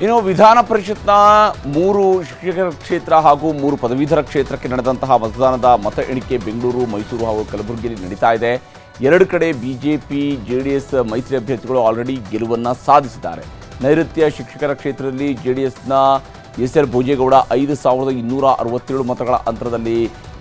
ಇನ್ನು ವಿಧಾನ ಪರಿಷತ್ನ ಮೂರು ಶಿಕ್ಷಕರ ಕ್ಷೇತ್ರ ಹಾಗೂ ಮೂರು ಪದವೀಧರ ಕ್ಷೇತ್ರಕ್ಕೆ ನಡೆದಂತಹ ಮತದಾನದ ಮತ ಎಣಿಕೆ ಬೆಂಗಳೂರು, ಮೈಸೂರು ಹಾಗೂ ಕಲಬುರಗಿಯಲ್ಲಿ ನಡೀತಾ ಇದೆ. ಎರಡು ಕಡೆ ಬಿಜೆಪಿ, ಜೆಡಿಎಸ್ ಮೈತ್ರಿ ಅಭ್ಯರ್ಥಿಗಳು ಆಲ್ರೆಡಿ ಗೆಲುವನ್ನು ಸಾಧಿಸಿದ್ದಾರೆ. ನೈಋತ್ಯ ಶಿಕ್ಷಕರ ಕ್ಷೇತ್ರದಲ್ಲಿ ಜೆಡಿಎಸ್ನ ಎಸ್ ಎಲ್ ಭೋಜೇಗೌಡ ಐದು ಸಾವಿರದ ಇನ್ನೂರ ಅರವತ್ತೇಳು ಮತಗಳ ಅಂತರದಲ್ಲಿ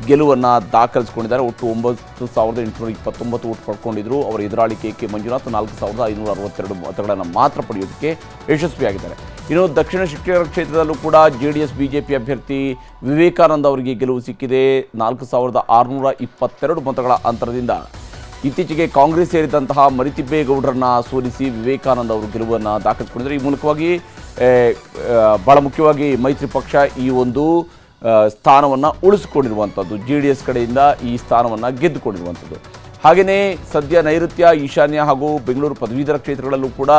ಗೆಲುವನ್ನು ದಾಖಲಿಸಿಕೊಂಡಿದ್ದಾರೆ. ಒಟ್ಟು ಒಂಬತ್ತು ಸಾವಿರದ ಎಂಟುನೂರ ಇಪ್ಪತ್ತೊಂಬತ್ತು ಓಟ್ ಪಡ್ಕೊಂಡಿದ್ರು. ಅವರ ಎದುರಾಳಿ ಕೆ ಕೆ ಮಂಜುನಾಥ್ ನಾಲ್ಕು ಸಾವಿರದ ಐನೂರ ಅರವತ್ತೆರಡು ಮತಗಳನ್ನು ಮಾತ್ರ ಪಡೆಯೋದಕ್ಕೆ ಯಶಸ್ವಿಯಾಗಿದ್ದಾರೆ. ಇನ್ನು ದಕ್ಷಿಣ ಶಿಕ್ಷಕರ ಕ್ಷೇತ್ರದಲ್ಲೂ ಕೂಡ ಜೆ ಡಿ ಎಸ್ ಬಿಜೆಪಿ ಅಭ್ಯರ್ಥಿ ವಿವೇಕಾನಂದ ಅವರಿಗೆ ಗೆಲುವು ಸಿಕ್ಕಿದೆ. ನಾಲ್ಕು ಸಾವಿರದ ಆರುನೂರ ಇಪ್ಪತ್ತೆರಡು ಮತಗಳ ಅಂತರದಿಂದ ಇತ್ತೀಚೆಗೆ ಕಾಂಗ್ರೆಸ್ ಸೇರಿದಂತಹ ಮರಿತಿಬ್ಬೇಗೌಡರನ್ನ ಸೋಲಿಸಿ ವಿವೇಕಾನಂದ ಅವರು ಗೆಲುವನ್ನು ದಾಖಲಿಸಿಕೊಂಡಿದ್ದಾರೆ. ಈ ಮೂಲಕವಾಗಿ ಬಹಳ ಮುಖ್ಯವಾಗಿ ಮೈತ್ರಿ ಪಕ್ಷ ಈ ಒಂದು ಸ್ಥಾನವನ್ನು ಉಳಿಸ್ಕೊಂಡಿರುವಂಥದ್ದು ಜೆ ಡಿ ಎಸ್ ಕಡೆಯಿಂದ ಈ ಸ್ಥಾನವನ್ನು ಗೆದ್ದುಕೊಂಡಿರುವಂಥದ್ದು ಹಾಗೆಯೇ ಸದ್ಯ ನೈಋತ್ಯ, ಈಶಾನ್ಯ ಹಾಗೂ ಬೆಂಗಳೂರು ಪದವೀಧರ ಕ್ಷೇತ್ರಗಳಲ್ಲೂ ಕೂಡ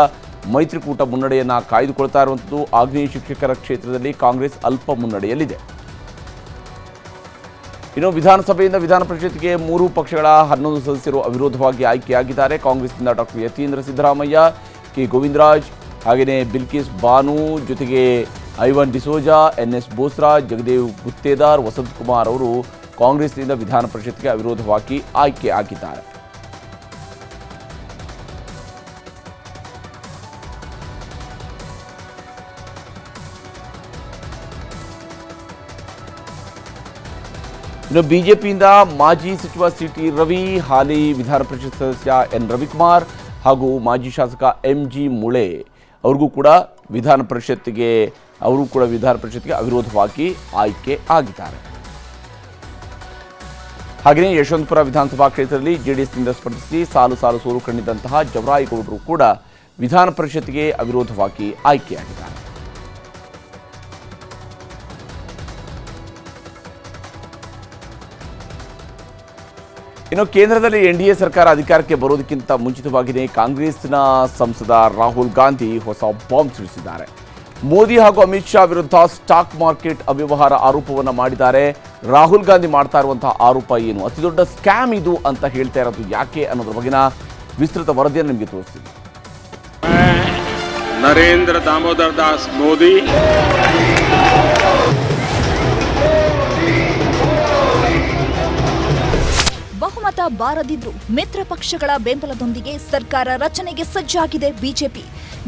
ಮೈತ್ರಿಕೂಟ ಮುನ್ನಡೆಯನ್ನು ಕಾಯ್ದುಕೊಳ್ತಾ ಇರುವಂಥದ್ದು ಆಗ್ನೇಯ ಶಿಕ್ಷಕರ ಕ್ಷೇತ್ರದಲ್ಲಿ ಕಾಂಗ್ರೆಸ್ ಅಲ್ಪ ಮುನ್ನಡೆಯಲ್ಲಿದೆ. ಇನ್ನು ವಿಧಾನಸಭೆಯಿಂದ ವಿಧಾನ ಪರಿಷತ್ಗೆ ಮೂರು ಪಕ್ಷಗಳ ಹನ್ನೊಂದು ಸದಸ್ಯರು ಅವಿರೋಧವಾಗಿ ಆಯ್ಕೆಯಾಗಿದ್ದಾರೆ. ಕಾಂಗ್ರೆಸ್ನಿಂದ ಡಾಕ್ಟರ್ ಯತೀಂದ್ರ ಸಿದ್ದರಾಮಯ್ಯ, ಕೆ ಗೋವಿಂದರಾಜ್ ಹಾಗೆಯೇ ಬಿಲ್ಕಿಸ್ ಬಾನು ಜೊತೆಗೆ ಐವನ್ ಡಿಸೋಜಾ ಎನ್ ಎಸ್ ಬೋಸ್ರಾಜ್ ಜಗದೇವ್ ಗುತ್ತೇದಾರ್, ವಸಂತ್ ಕುಮಾರ್ ಅವರು ಕಾಂಗ್ರೆಸ್ನಿಂದ ವಿಧಾನ ಪರಿಷತ್ಗೆ ಅವಿರೋಧವಾಗಿ ಆಯ್ಕೆ ಆಗಿದ್ದಾರೆ. ಇನ್ನು ಬಿಜೆಪಿಯಿಂದ ಮಾಜಿ ಸಚಿವ ಸಿ ಟಿ ರವಿ, ಹಾಲಿ ವಿಧಾನ ಪರಿಷತ್ ಸದಸ್ಯ ಎನ್ ರವಿಕುಮಾರ್ ಹಾಗೂ ಮಾಜಿ ಶಾಸಕ ಎಂ ಜಿ ಮುಳೆ ಅವ್ರಿಗೂ ಕೂಡ ವಿಧಾನ ಪರಿಷತ್ತಿಗೆ, ಅವರು ಕೂಡ ವಿಧಾನ ಪರಿಷತ್ಗೆ ಅವಿರೋಧವಾಗಿ ಆಯ್ಕೆ ಆಗಿದ್ದಾರೆ. ಹಾಗೆಯೇ ಯಶವಂತಪುರ ವಿಧಾನಸಭಾ ಕ್ಷೇತ್ರದಲ್ಲಿ ಜೆಡಿಎಸ್ನಿಂದ ಸ್ಪರ್ಧಿಸಿ ಸಾಲು ಸಾಲು ಸೋಲು ಕಂಡಿದ್ದಂತಹ ಜವರಾಯಿಗೌಡರು ಕೂಡ ವಿಧಾನ ಪರಿಷತ್ಗೆ ಅವಿರೋಧವಾಗಿ ಆಯ್ಕೆಯಾಗಿದ್ದಾರೆ. ಇನ್ನು ಕೇಂದ್ರದಲ್ಲಿ ಎನ್ ಡಿ ಎ ಸರ್ಕಾರ ಅಧಿಕಾರಕ್ಕೆ ಬರುವುದಕ್ಕಿಂತ ಮುಂಚಿತವಾಗಿಯೇ ಕಾಂಗ್ರೆಸ್ನ ಸಂಸದ ರಾಹುಲ್ ಗಾಂಧಿ ಹೊಸ ಬಾಂಬ್ ಸಿಡಿಸಿದ್ದಾರೆ ಮೋದಿ ಹಾಗೂ ಅಮಿತ್ ಶಾ ವಿರುದ್ಧ ಸ್ಟಾಕ್ ಮಾರ್ಕೆಟ್ ಅವ್ಯವಹಾರ ಆರೋಪವನ್ನು ಮಾಡಿದ್ದಾರೆ. ರಾಹುಲ್ ಗಾಂಧಿ ಮಾಡ್ತಾ ಇರುವಂತಹ ಆರೋಪ ಏನು? ಅತಿದೊಡ್ಡ ಸ್ಕ್ಯಾಮ್ ಇದು ಅಂತ ಹೇಳ್ತಾ ಇರೋದು ಯಾಕೆ ಅನ್ನೋದ್ರ ಬಗ್ಗೆ ವಿಸ್ತೃತ ವರದಿಯನ್ನು ನಿಮಗೆ ತೋರಿಸ್ತೀನಿ. ನರೇಂದ್ರ ದಾಮೋದರ್ ದಾಸ್ ಮೋದಿ. ಬಹುಮತ ಬಾರದಿದ್ರು ಮಿತ್ರ ಪಕ್ಷಗಳ ಬೆಂಬಲದೊಂದಿಗೆ ಸರ್ಕಾರ ರಚನೆಗೆ ಸಜ್ಜಾಗಿದೆ ಬಿಜೆಪಿ.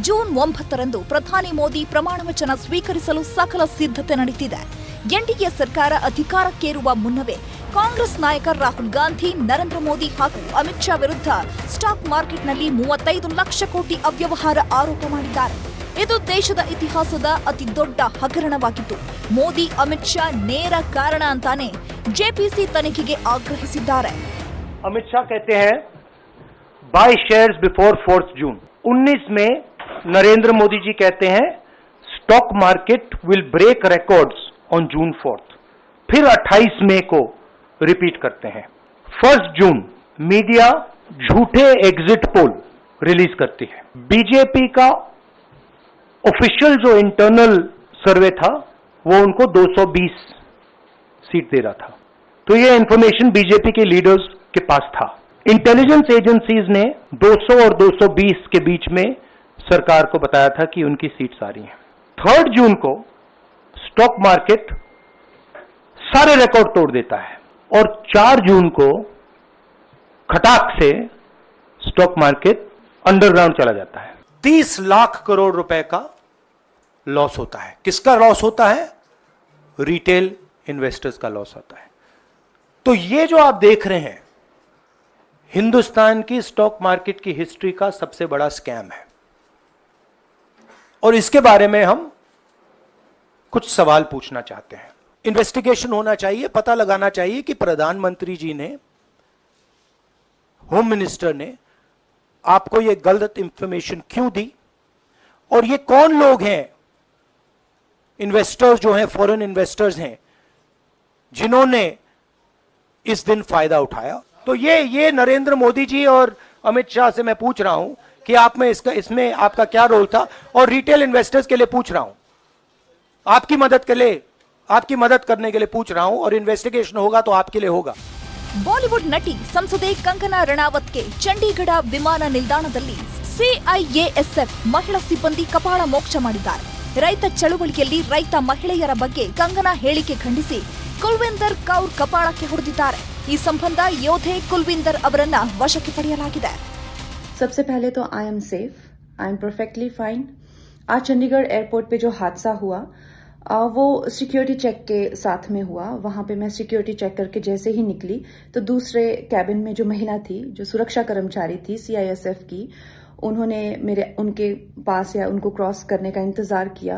ಜೂನ್ ಒಂಬತ್ತರಂದು ಪ್ರಧಾನಿ ಮೋದಿ ಪ್ರಮಾಣ ವಚನ ಸ್ವೀಕರಿಸಲು ಸಕಲ ಸಿದ್ಧತೆ ನಡೆದಿದೆ ಎನ್ಡಿಎ ಸರ್ಕಾರ ಅಧಿಕಾರಕ್ಕೇರುವ ಮುನ್ನವೇ ಕಾಂಗ್ರೆಸ್ ನಾಯಕ ರಾಹುಲ್ ಗಾಂಧಿ, ನರೇಂದ್ರ ಮೋದಿ ಹಾಗೂ ಅಮಿತ್ ಶಾ ವಿರುದ್ಧ ಸ್ಟಾಕ್ ಮಾರ್ಕೆಟ್ನಲ್ಲಿ ಮೂವತ್ತೈದು ಲಕ್ಷ ಕೋಟಿ ಅವ್ಯವಹಾರ ಆರೋಪ ಮಾಡಿದ್ದಾರೆ. ಇದು ದೇಶದ ಇತಿಹಾಸದ ಅತಿ ದೊಡ್ಡ ಹಗರಣವಾಗಿತ್ತು ಮೋದಿ, ಅಮಿತ್ ಶಾ ನೇರ ಕಾರಣ ಅಂತಾನೆ ಜೆಪಿಸಿ ತನಿಖೆಗೆ ಆಗ್ರಹಿಸಿದ್ದಾರೆ. अमित शाह कहते हैं buy shares before fourth June 19 में नरेंद्र मोदी जी कहते हैं stock market will break records on June fourth फिर 28 मई को रिपीट करते हैं। फ़र्स्ट जून मीडिया झूठे एग्जिट पोल रिलीज़ करती है। बीजेपी का ऑफिशियल जो इंटरनल सर्वे था, वो उनको 220 सीट दे रहा था। तो ये इंफॉर्मेशन बीजेपी के लीडर्स के पास था। इंटेलिजेंस एजेंसीज ने 200 और 220 के बीच में सरकार को बताया था कि उनकी सीट्स आ रही हैं। थर्ड जून को स्टॉक मार्केट सारे रिकॉर्ड तोड़ देता है और 4 जून को खटाक से स्टॉक मार्केट अंडरग्राउंड चला जाता है। 30 लाख करोड़ रुपए का लॉस होता है। किसका लॉस होता है? रिटेल इन्वेस्टर्स का लॉस होता है। तो ये जो आप देख रहे हैं हिंदुस्तान की स्टॉक मार्केट की हिस्ट्री का सबसे बड़ा स्कैम है। और इसके बारे में हम कुछ सवाल पूछना चाहते हैं। इन्वेस्टिगेशन होना चाहिए, पता लगाना चाहिए कि प्रधानमंत्री जी ने होम मिनिस्टर ने आपको यह गलत इंफॉर्मेशन क्यों दी? और ये कौन लोग हैं? इन्वेस्टर्स जो हैं फॉरेन इन्वेस्टर्स हैं, जिन्होंने इस दिन फ़ायदा उठाया। तो ये ये नरेंद्र मोदी जी और अमित शाह से मैं पूछ रहा हूं कि आप में इसका इसमें आपका क्या रोल था और रिटेल इन्वेस्टर्स के लिए पूछ रहा हूं आपकी मदद के लिए आपकी मदद करने के लिए पूछ रहा हूं और इन्वेस्टिगेशन होगा तो आपके लिए होगा ಬಾಲಿವುಡ್ ನಟಿ ಸಂಸದೆ ಕಂಗನಾ ರಣಾವತ್ಗೆ ಚಂಡೀಗಢ ವಿಮಾನ ನಿಲ್ದಾಣದಲ್ಲಿ ಸಿಐಎಎಸ್ಎಫ್ ಮಹಿಳಾ ಸಿಬ್ಬಂದಿ ಕಪಾಳ ಮೋಕ್ಷ ಮಾಡಿದ್ದಾರೆ ರೈತ ಚಳುವಳಿಯಲ್ಲಿ ರೈತ ಮಹಿಳೆಯರ ಬಗ್ಗೆ ಕಂಗನಾ ಹೇಳಿಕೆ ಖಂಡಿಸಿ ಕುಲ್ವಿಂದರ್ ಕೌರ್ ಕಪಾಳಕ್ಕೆ ಹೊಡೆದಿದ್ದಾರೆ ಈ ಸಂಬಂಧ ಯೋಧೆ ಕುಲ್ವಿಂದರ್ ಅವರನ್ನ ವಶಕ್ಕೆ ಪಡೆಯಲಾಗಿದೆ सबसे पहले तो I am safe I am perfectly fine आज चंडीगढ़ एयरपोर्ट पे जो हादसा हुआ आ, वो सिक्योरिटी चेक के साथ में हुआ वहां पे मैं सिक्योरिटी चेक करके जैसे ही निकली तो दूसरे कैबिन में जो महिला थी जो सुरक्षा कर्मचारी थी सीआईएसएफ की उन्होंने मेरे उनके पास या उनको क्रॉस करने का इंतजार किया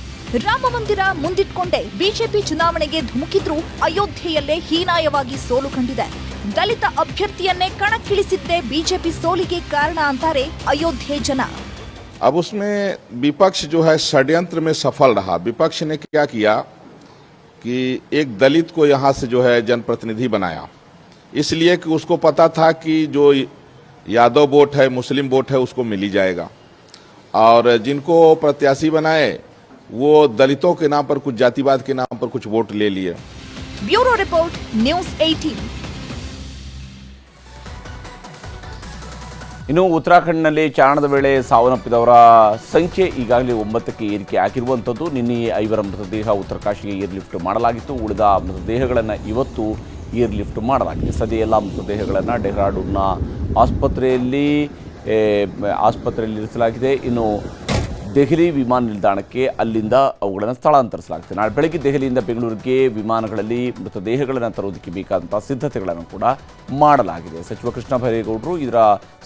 ರಾಮ ಮಂದಿರ ಮುಂದಿಟ್ಕೊಂಡೇ ಬಿಜೆಪಿ ಚುನಾವಣೆಗೆ ಧುಮುಕಿದ್ರೂ ಅಯೋಧ್ಯೆಯಲ್ಲೇ ಹೀನಾಯವಾಗಿ ಸೋಲು ಕಂಡಿದೆ ದಲಿತ ಅಭ್ಯರ್ಥಿಯನ್ನೇ ಕಣಕ್ಕಿಳಿಸಿದ್ದೇ ಬಿಜೆಪಿ ಸೋಲಿಗೆ ಕಾರಣ ಅಂತಾರೆ ಅಯೋಧ್ಯೆ ಜನ अब उसमें विपक्ष जो है षड्यंत्र में सफल रहा विपक्ष ने क्या किया कि एक दलित को यहाँ से जो है जनप्रतिनिधि बनाया इसलिए कि उसको पता था कि जो यादव वोट है मुस्लिम वोट है उसको मिल ही जाएगा और जिनको प्रत्याशी बनाए वो दलितों के नाम पर कुछ जातिवाद के नाम पर कुछ वोट ले लिए ಬ್ಯೂರೋ ರಿಪೋರ್ಟ್ ನ್ಯೂಸ್ ಏಟೀನ್ ಇನ್ನು ಉತ್ತರಾಖಂಡ್ನಲ್ಲಿ ಚಾರಣದ ವೇಳೆ ಸಾವನ್ನಪ್ಪಿದವರ ಸಂಖ್ಯೆ ಈಗಾಗಲೇ ಒಂಬತ್ತಕ್ಕೆ ಏರಿಕೆ ಆಗಿರುವಂಥದ್ದು ನಿನ್ನೆ ಐವರ ಮೃತದೇಹ ಉತ್ತರಕಾಶಿಗೆ ಏರ್ಲಿಫ್ಟ್ ಮಾಡಲಾಗಿತ್ತು ಉಳಿದ ಮೃತದೇಹಗಳನ್ನು ಇವತ್ತು ಏರ್ಲಿಫ್ಟ್ ಮಾಡಲಾಗಿದೆ ಸದ್ಯ ಎಲ್ಲ ಮೃತದೇಹಗಳನ್ನು ಡೆಹ್ರಾಡೂನ್ನ ಆಸ್ಪತ್ರೆಯಲ್ಲಿ ಏ, ಮ- ಆಸ್ಪತ್ರೆಯಲ್ಲಿ ಇರಿಸಲಾಗಿದೆ ಇನ್ನು ದೆಹಲಿ ವಿಮಾನ ನಿಲ್ದಾಣಕ್ಕೆ ಅಲ್ಲಿಂದ ಅವುಗಳನ್ನು ಸ್ಥಳಾಂತರಿಸಲಾಗುತ್ತೆ. ನಾಳೆ ಬೆಳಗ್ಗೆ ದೆಹಲಿಯಿಂದ ಬೆಂಗಳೂರಿಗೆ ವಿಮಾನಗಳಲ್ಲಿ ಮೃತದೇಹಗಳನ್ನು ತರೋದಕ್ಕೆ ಬೇಕಾದಂಥ ಸಿದ್ಧತೆಗಳನ್ನು ಕೂಡ ಮಾಡಲಾಗಿದೆ. ಸಚಿವ ಕೃಷ್ಣ ಬೈರೇಗೌಡರು ಇದರ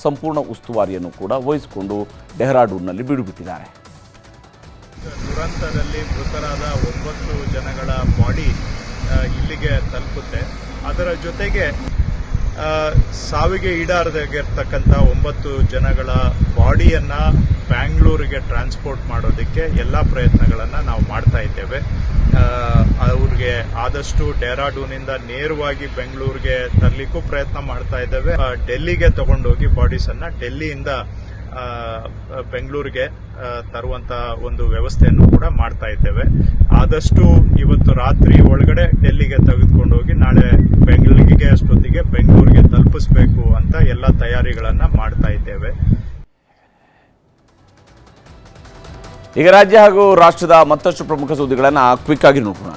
ಸಂಪೂರ್ಣ ಉಸ್ತುವಾರಿಯನ್ನು ಕೂಡ ವಹಿಸಿಕೊಂಡು ಡೆಹ್ರಾಡೂನ್ನಲ್ಲಿ ಬಿಡುಬಿಟ್ಟಿದ್ದಾರೆ. ದುರಂತದಲ್ಲಿ ಮೃತರಾದ ಒಂಬತ್ತು ಜನಗಳ ಬಾಡಿ ಇಲ್ಲಿಗೆ ತಲುಪುತ್ತೆ. ಅದರ ಜೊತೆಗೆ ಸಾವಿಗೆ ಈಡಾರದಾಗಿರ್ತಕ್ಕಂಥ ಒಂಬತ್ತು ಜನಗಳ ಬಾಡಿಯನ್ನ ಬ್ಯಾಂಗ್ಳೂರಿಗೆ ಟ್ರಾನ್ಸ್ಪೋರ್ಟ್ ಮಾಡೋದಕ್ಕೆ ಎಲ್ಲ ಪ್ರಯತ್ನಗಳನ್ನು ನಾವು ಮಾಡ್ತಾ ಇದ್ದೇವೆ. ಅವ್ರಿಗೆ ಆದಷ್ಟು ಡೆಹ್ರಾಡೂನಿಂದ ನೇರವಾಗಿ ಬೆಂಗಳೂರಿಗೆ ತರಲಿಕ್ಕೂ ಪ್ರಯತ್ನ ಮಾಡ್ತಾ ಇದ್ದೇವೆ. ಡೆಲ್ಲಿಗೆ ತಗೊಂಡೋಗಿ ಬಾಡೀಸ್ ಅನ್ನ ಡೆಲ್ಲಿಯಿಂದ ಬೆಂಗಳೂರಿಗೆ ತರುವಂತ ಒಂದು ವ್ಯವಸ್ಥೆಯನ್ನು ಕೂಡ ಮಾಡ್ತಾ ಇದ್ದೇವೆ. ಆದಷ್ಟು ಇವತ್ತು ರಾತ್ರಿ ಒಳಗಡೆ ಡೆಲ್ಲಿಗೆ ತೆಗೆದುಕೊಂಡೋಗಿ ನಾಳೆ ಬೆಂಗಳೂರಿಗೆ, ಅಷ್ಟೊತ್ತಿಗೆ ಬೆಂಗಳೂರಿಗೆ ತಲುಪಿಸಬೇಕು ಅಂತ ಎಲ್ಲ ತಯಾರಿಗಳನ್ನ ಮಾಡ್ತಾ ಇದ್ದೇವೆ. ಈಗ ರಾಜ್ಯ ಹಾಗೂ ರಾಷ್ಟ್ರದ ಮತ್ತಷ್ಟು ಪ್ರಮುಖ ಸುದ್ದಿಗಳನ್ನು ಕ್ವಿಕ್ ಆಗಿ ನೋಡೋಣ.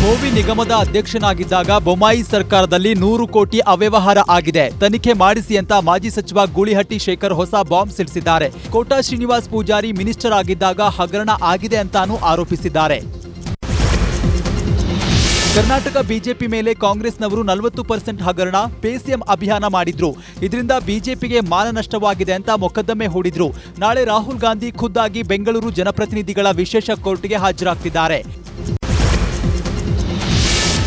ಭೋವಿ ನಿಗಮದ ಅಧ್ಯಕ್ಷನಾಗಿದ್ದಾಗ ಬೊಮ್ಮಾಯಿ ಸರ್ಕಾರದಲ್ಲಿ ನೂರು ಕೋಟಿ ಅವ್ಯವಹಾರ ಆಗಿದೆ. ತನಿಖೆ ಮಾಡಿಸಿ ಅಂತ ಮಾಜಿ ಸಚಿವ ಗೂಳಿಹಟ್ಟಿ ಶೇಖರ್ ಹೊಸ ಬಾಂಬ್ ಸಿಡಿಸಿದ್ದಾರೆ. ಕೋಟಾ ಶ್ರೀನಿವಾಸ್ ಪೂಜಾರಿ ಮಿನಿಸ್ಟರ್ ಆಗಿದ್ದಾಗ ಹಗರಣ ಆಗಿದೆ ಅಂತಾನೂ ಆರೋಪಿಸಿದ್ದಾರೆ. ಕರ್ನಾಟಕ ಬಿಜೆಪಿ ಮೇಲೆ ಕಾಂಗ್ರೆಸ್ನವರು ನಲವತ್ತು ಪರ್ಸೆಂಟ್ ಹಗರಣ ಪೇಸಿಎಂ ಅಭಿಯಾನ ಮಾಡಿದ್ರು. ಇದರಿಂದ ಬಿಜೆಪಿಗೆ ಮಾನನಷ್ಟವಾಗಿದೆ ಅಂತ ಮೊಕದ್ದಮೆ ಹೂಡಿದ್ರು. ನಾಳೆ ರಾಹುಲ್ ಗಾಂಧಿ ಖುದ್ದಾಗಿ ಬೆಂಗಳೂರು ಜನಪ್ರತಿನಿಧಿಗಳ ವಿಶೇಷ ಕೋರ್ಟ್ಗೆ ಹಾಜರಾಗ್ತಿದ್ದಾರೆ.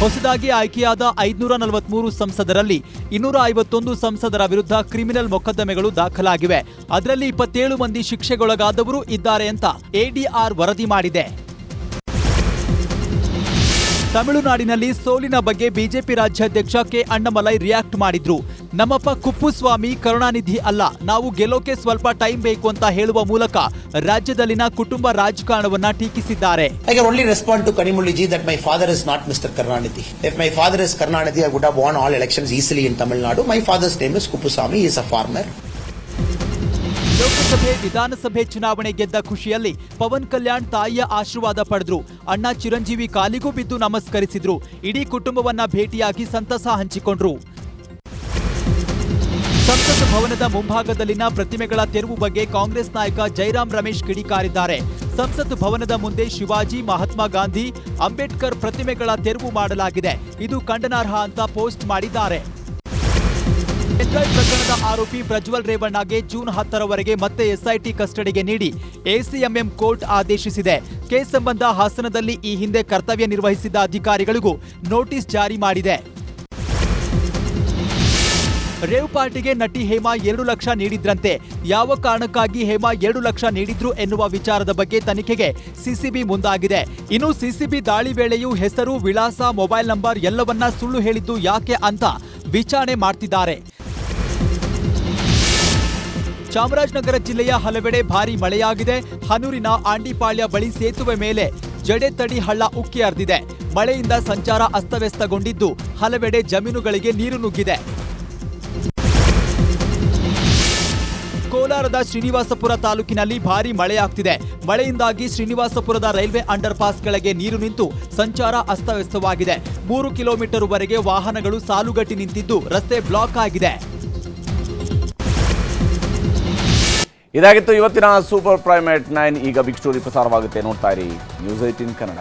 ಹೊಸದಾಗಿ ಆಯ್ಕೆಯಾದ ಐದುನೂರ ನಲವತ್ಮೂರು ಸಂಸದರಲ್ಲಿ ಇನ್ನೂರ ಐವತ್ತೊಂದು ಸಂಸದರ ವಿರುದ್ಧ ಕ್ರಿಮಿನಲ್ ಮೊಕದ್ದಮೆಗಳು ದಾಖಲಾಗಿವೆ. ಅದರಲ್ಲಿ ಇಪ್ಪತ್ತೇಳು ಮಂದಿ ಶಿಕ್ಷೆಗೊಳಗಾದವರು ಇದ್ದಾರೆ ಅಂತ ಎಡಿಆರ್ ವರದಿ ಮಾಡಿದೆ. ತಮಿಳುನಾಡಿನಲ್ಲಿ ಸೋಲಿನ ಬಗ್ಗೆ ಬಿಜೆಪಿ ರಾಜ್ಯಾಧ್ಯಕ್ಷ ಕೆ ಅಣ್ಣಮಲೈ ರಿಯಾಕ್ಟ್ ಮಾಡಿದ್ರು. ನಮ್ಮಪ್ಪ ಕುಪ್ಪುಸ್ವಾಮಿ ಕರುಣಾನಿಧಿ ಅಲ್ಲ, ನಾವು ಗೆಲ್ಲೋಕೆ ಸ್ವಲ್ಪ ಟೈಮ್ ಬೇಕು ಅಂತ ಹೇಳುವ ಮೂಲಕ ರಾಜ್ಯದಲ್ಲಿನ ಕುಟುಂಬ ರಾಜಕಾರಣವನ್ನು ಟೀಕಿಸಿದ್ದಾರೆ. I can only respond to Kanimozhi ji that my father is not mister Karunanidhi if my father is Karunanidhi I would have won all elections easily in Tamil Nadu my father's name is Kuppuswamy is a farmer Lok Sabha, Vidhan Sabha ಚುನಾವಣೆ ಗೆದ್ದ ಖುಷಿಯಲ್ಲಿ ಪವನ್ ಕಲ್ಯಾಣ್ ತಾಯಿಯ ಆಶೀರ್ವಾದ ಪಡೆದ್ರು. ಅಣ್ಣ ಚಿರಂಜೀವಿ ಕಾಲಿಗೂ ಬಿದ್ದು ನಮಸ್ಕರಿಸಿದ್ರು. ಇಡೀ ಕುಟುಂಬವನ್ನ ಭೇಟಿಯಾಗಿ ಸಂತಸ ಹಂಚಿಕೊಂಡ್ರು. ಸಂಸತ್ ಭವನದ ಮುಂಭಾಗದಲ್ಲಿನ ಪ್ರತಿಮೆಗಳ ತೆರವು ಬಗ್ಗೆ ಕಾಂಗ್ರೆಸ್ ನಾಯಕ ಜೈರಾಮ್ ರಮೇಶ್ ಕಿಡಿಕಾರಿದ್ದಾರೆ. ಸಂಸತ್ ಭವನದ ಮುಂದೆ ಶಿವಾಜಿ, ಮಹಾತ್ಮ ಗಾಂಧಿ, ಅಂಬೇಡ್ಕರ್ ಪ್ರತಿಮೆಗಳ ತೆರವು ಮಾಡಲಾಗಿದೆ. ಇದು ಖಂಡನಾರ್ಹ ಅಂತ ಪೋಸ್ಟ್ ಮಾಡಿದ್ದಾರೆ. ಪೆನ್ಡ್ರೈವ್ ಪ್ರಕರಣದ ಆರೋಪಿ ಪ್ರಜ್ವಲ್ ರೇವಣ್ಣಗೆ ಜೂನ್ ಹತ್ತರವರೆಗೆ ಮತ್ತೆ ಎಸ್ಐಟಿ ಕಸ್ಟಡಿಗೆ ನೀಡಿ ಎಸಿಎಂಎಂ ಕೋರ್ಟ್ ಆದೇಶಿಸಿದೆ. ಕೇಸ್ ಸಂಬಂಧ ಹಾಸನದಲ್ಲಿ ಈ ಹಿಂದೆ ಕರ್ತವ್ಯ ನಿರ್ವಹಿಸಿದ್ದ ಅಧಿಕಾರಿಗಳಿಗೂ ನೋಟಿಸ್ ಜಾರಿ ಮಾಡಿದೆ. ರೇವ್ ಪಾರ್ಟಿಗೆ ನಟಿ ಹೇಮಾ ಎರಡು ಲಕ್ಷ ನೀಡಿದ್ರಂತೆ. ಯಾವ ಕಾರಣಕ್ಕಾಗಿ ಹೇಮಾ ಎರಡು ಲಕ್ಷ ನೀಡಿದ್ರು ಎನ್ನುವ ವಿಚಾರದ ಬಗ್ಗೆ ತನಿಖೆಗೆ ಸಿಸಿಬಿ ಮುಂದಾಗಿದೆ. ಇನ್ನು ಸಿಸಿಬಿ ದಾಳಿ ವೇಳೆಯೂ ಹೆಸರು, ವಿಳಾಸ, ಮೊಬೈಲ್ ನಂಬರ್ ಎಲ್ಲವನ್ನ ಸುಳ್ಳು ಹೇಳಿದ್ದು ಯಾಕೆ ಅಂತ ವಿಚಾರಣೆ ಮಾಡ್ತಿದ್ದಾರೆ. ಚಾಮರಾಜನಗರ ಜಿಲ್ಲೆಯ ಹಲವೆಡೆ ಭಾರೀ ಮಳೆಯಾಗಿದೆ. ಹನೂರಿನ ಆಂಡಿಪಾಳ್ಯ ಬಳಿ ಸೇತುವೆ ಮೇಲೆ ಜಡೆ ತಡಿ ಹಳ್ಳ ಉಕ್ಕಿ ಹರಿದಿದೆ. ಮಳೆಯಿಂದ ಸಂಚಾರ ಅಸ್ತವ್ಯಸ್ತಗೊಂಡಿದ್ದು ಹಲವೆಡೆ ಜಮೀನುಗಳಿಗೆ ನೀರು ನುಗ್ಗಿದೆ. ಕೋಲಾರದ ಶ್ರೀನಿವಾಸಪುರ ತಾಲೂಕಿನಲ್ಲಿ ಭಾರಿ ಮಳೆಯಾಗ್ತಿದೆ. ಮಳೆಯಿಂದಾಗಿ ಶ್ರೀನಿವಾಸಪುರದ ರೈಲ್ವೆ ಅಂಡರ್ ಕೆಳಗೆ ನೀರು ನಿಂತು ಸಂಚಾರ ಅಸ್ತವ್ಯಸ್ತವಾಗಿದೆ. ಮೂರು ಕಿಲೋಮೀಟರ್ ವರೆಗೆ ವಾಹನಗಳು ಸಾಲುಗಟ್ಟಿ ನಿಂತಿದ್ದು ರಸ್ತೆ ಬ್ಲಾಕ್ ಆಗಿದೆ. ಇದಾಗಿತ್ತು ಇವತ್ತಿನ ಸೂಪರ್ ಪ್ರೈಮೇಟ್ ನೈನ್. ಈಗ ಬಿಗ್ ಸ್ಟೋರಿ ಪ್ರಸಾರವಾಗುತ್ತೆ. ನೋಡ್ತಾ ಇರಿ. News eighteen Kannada.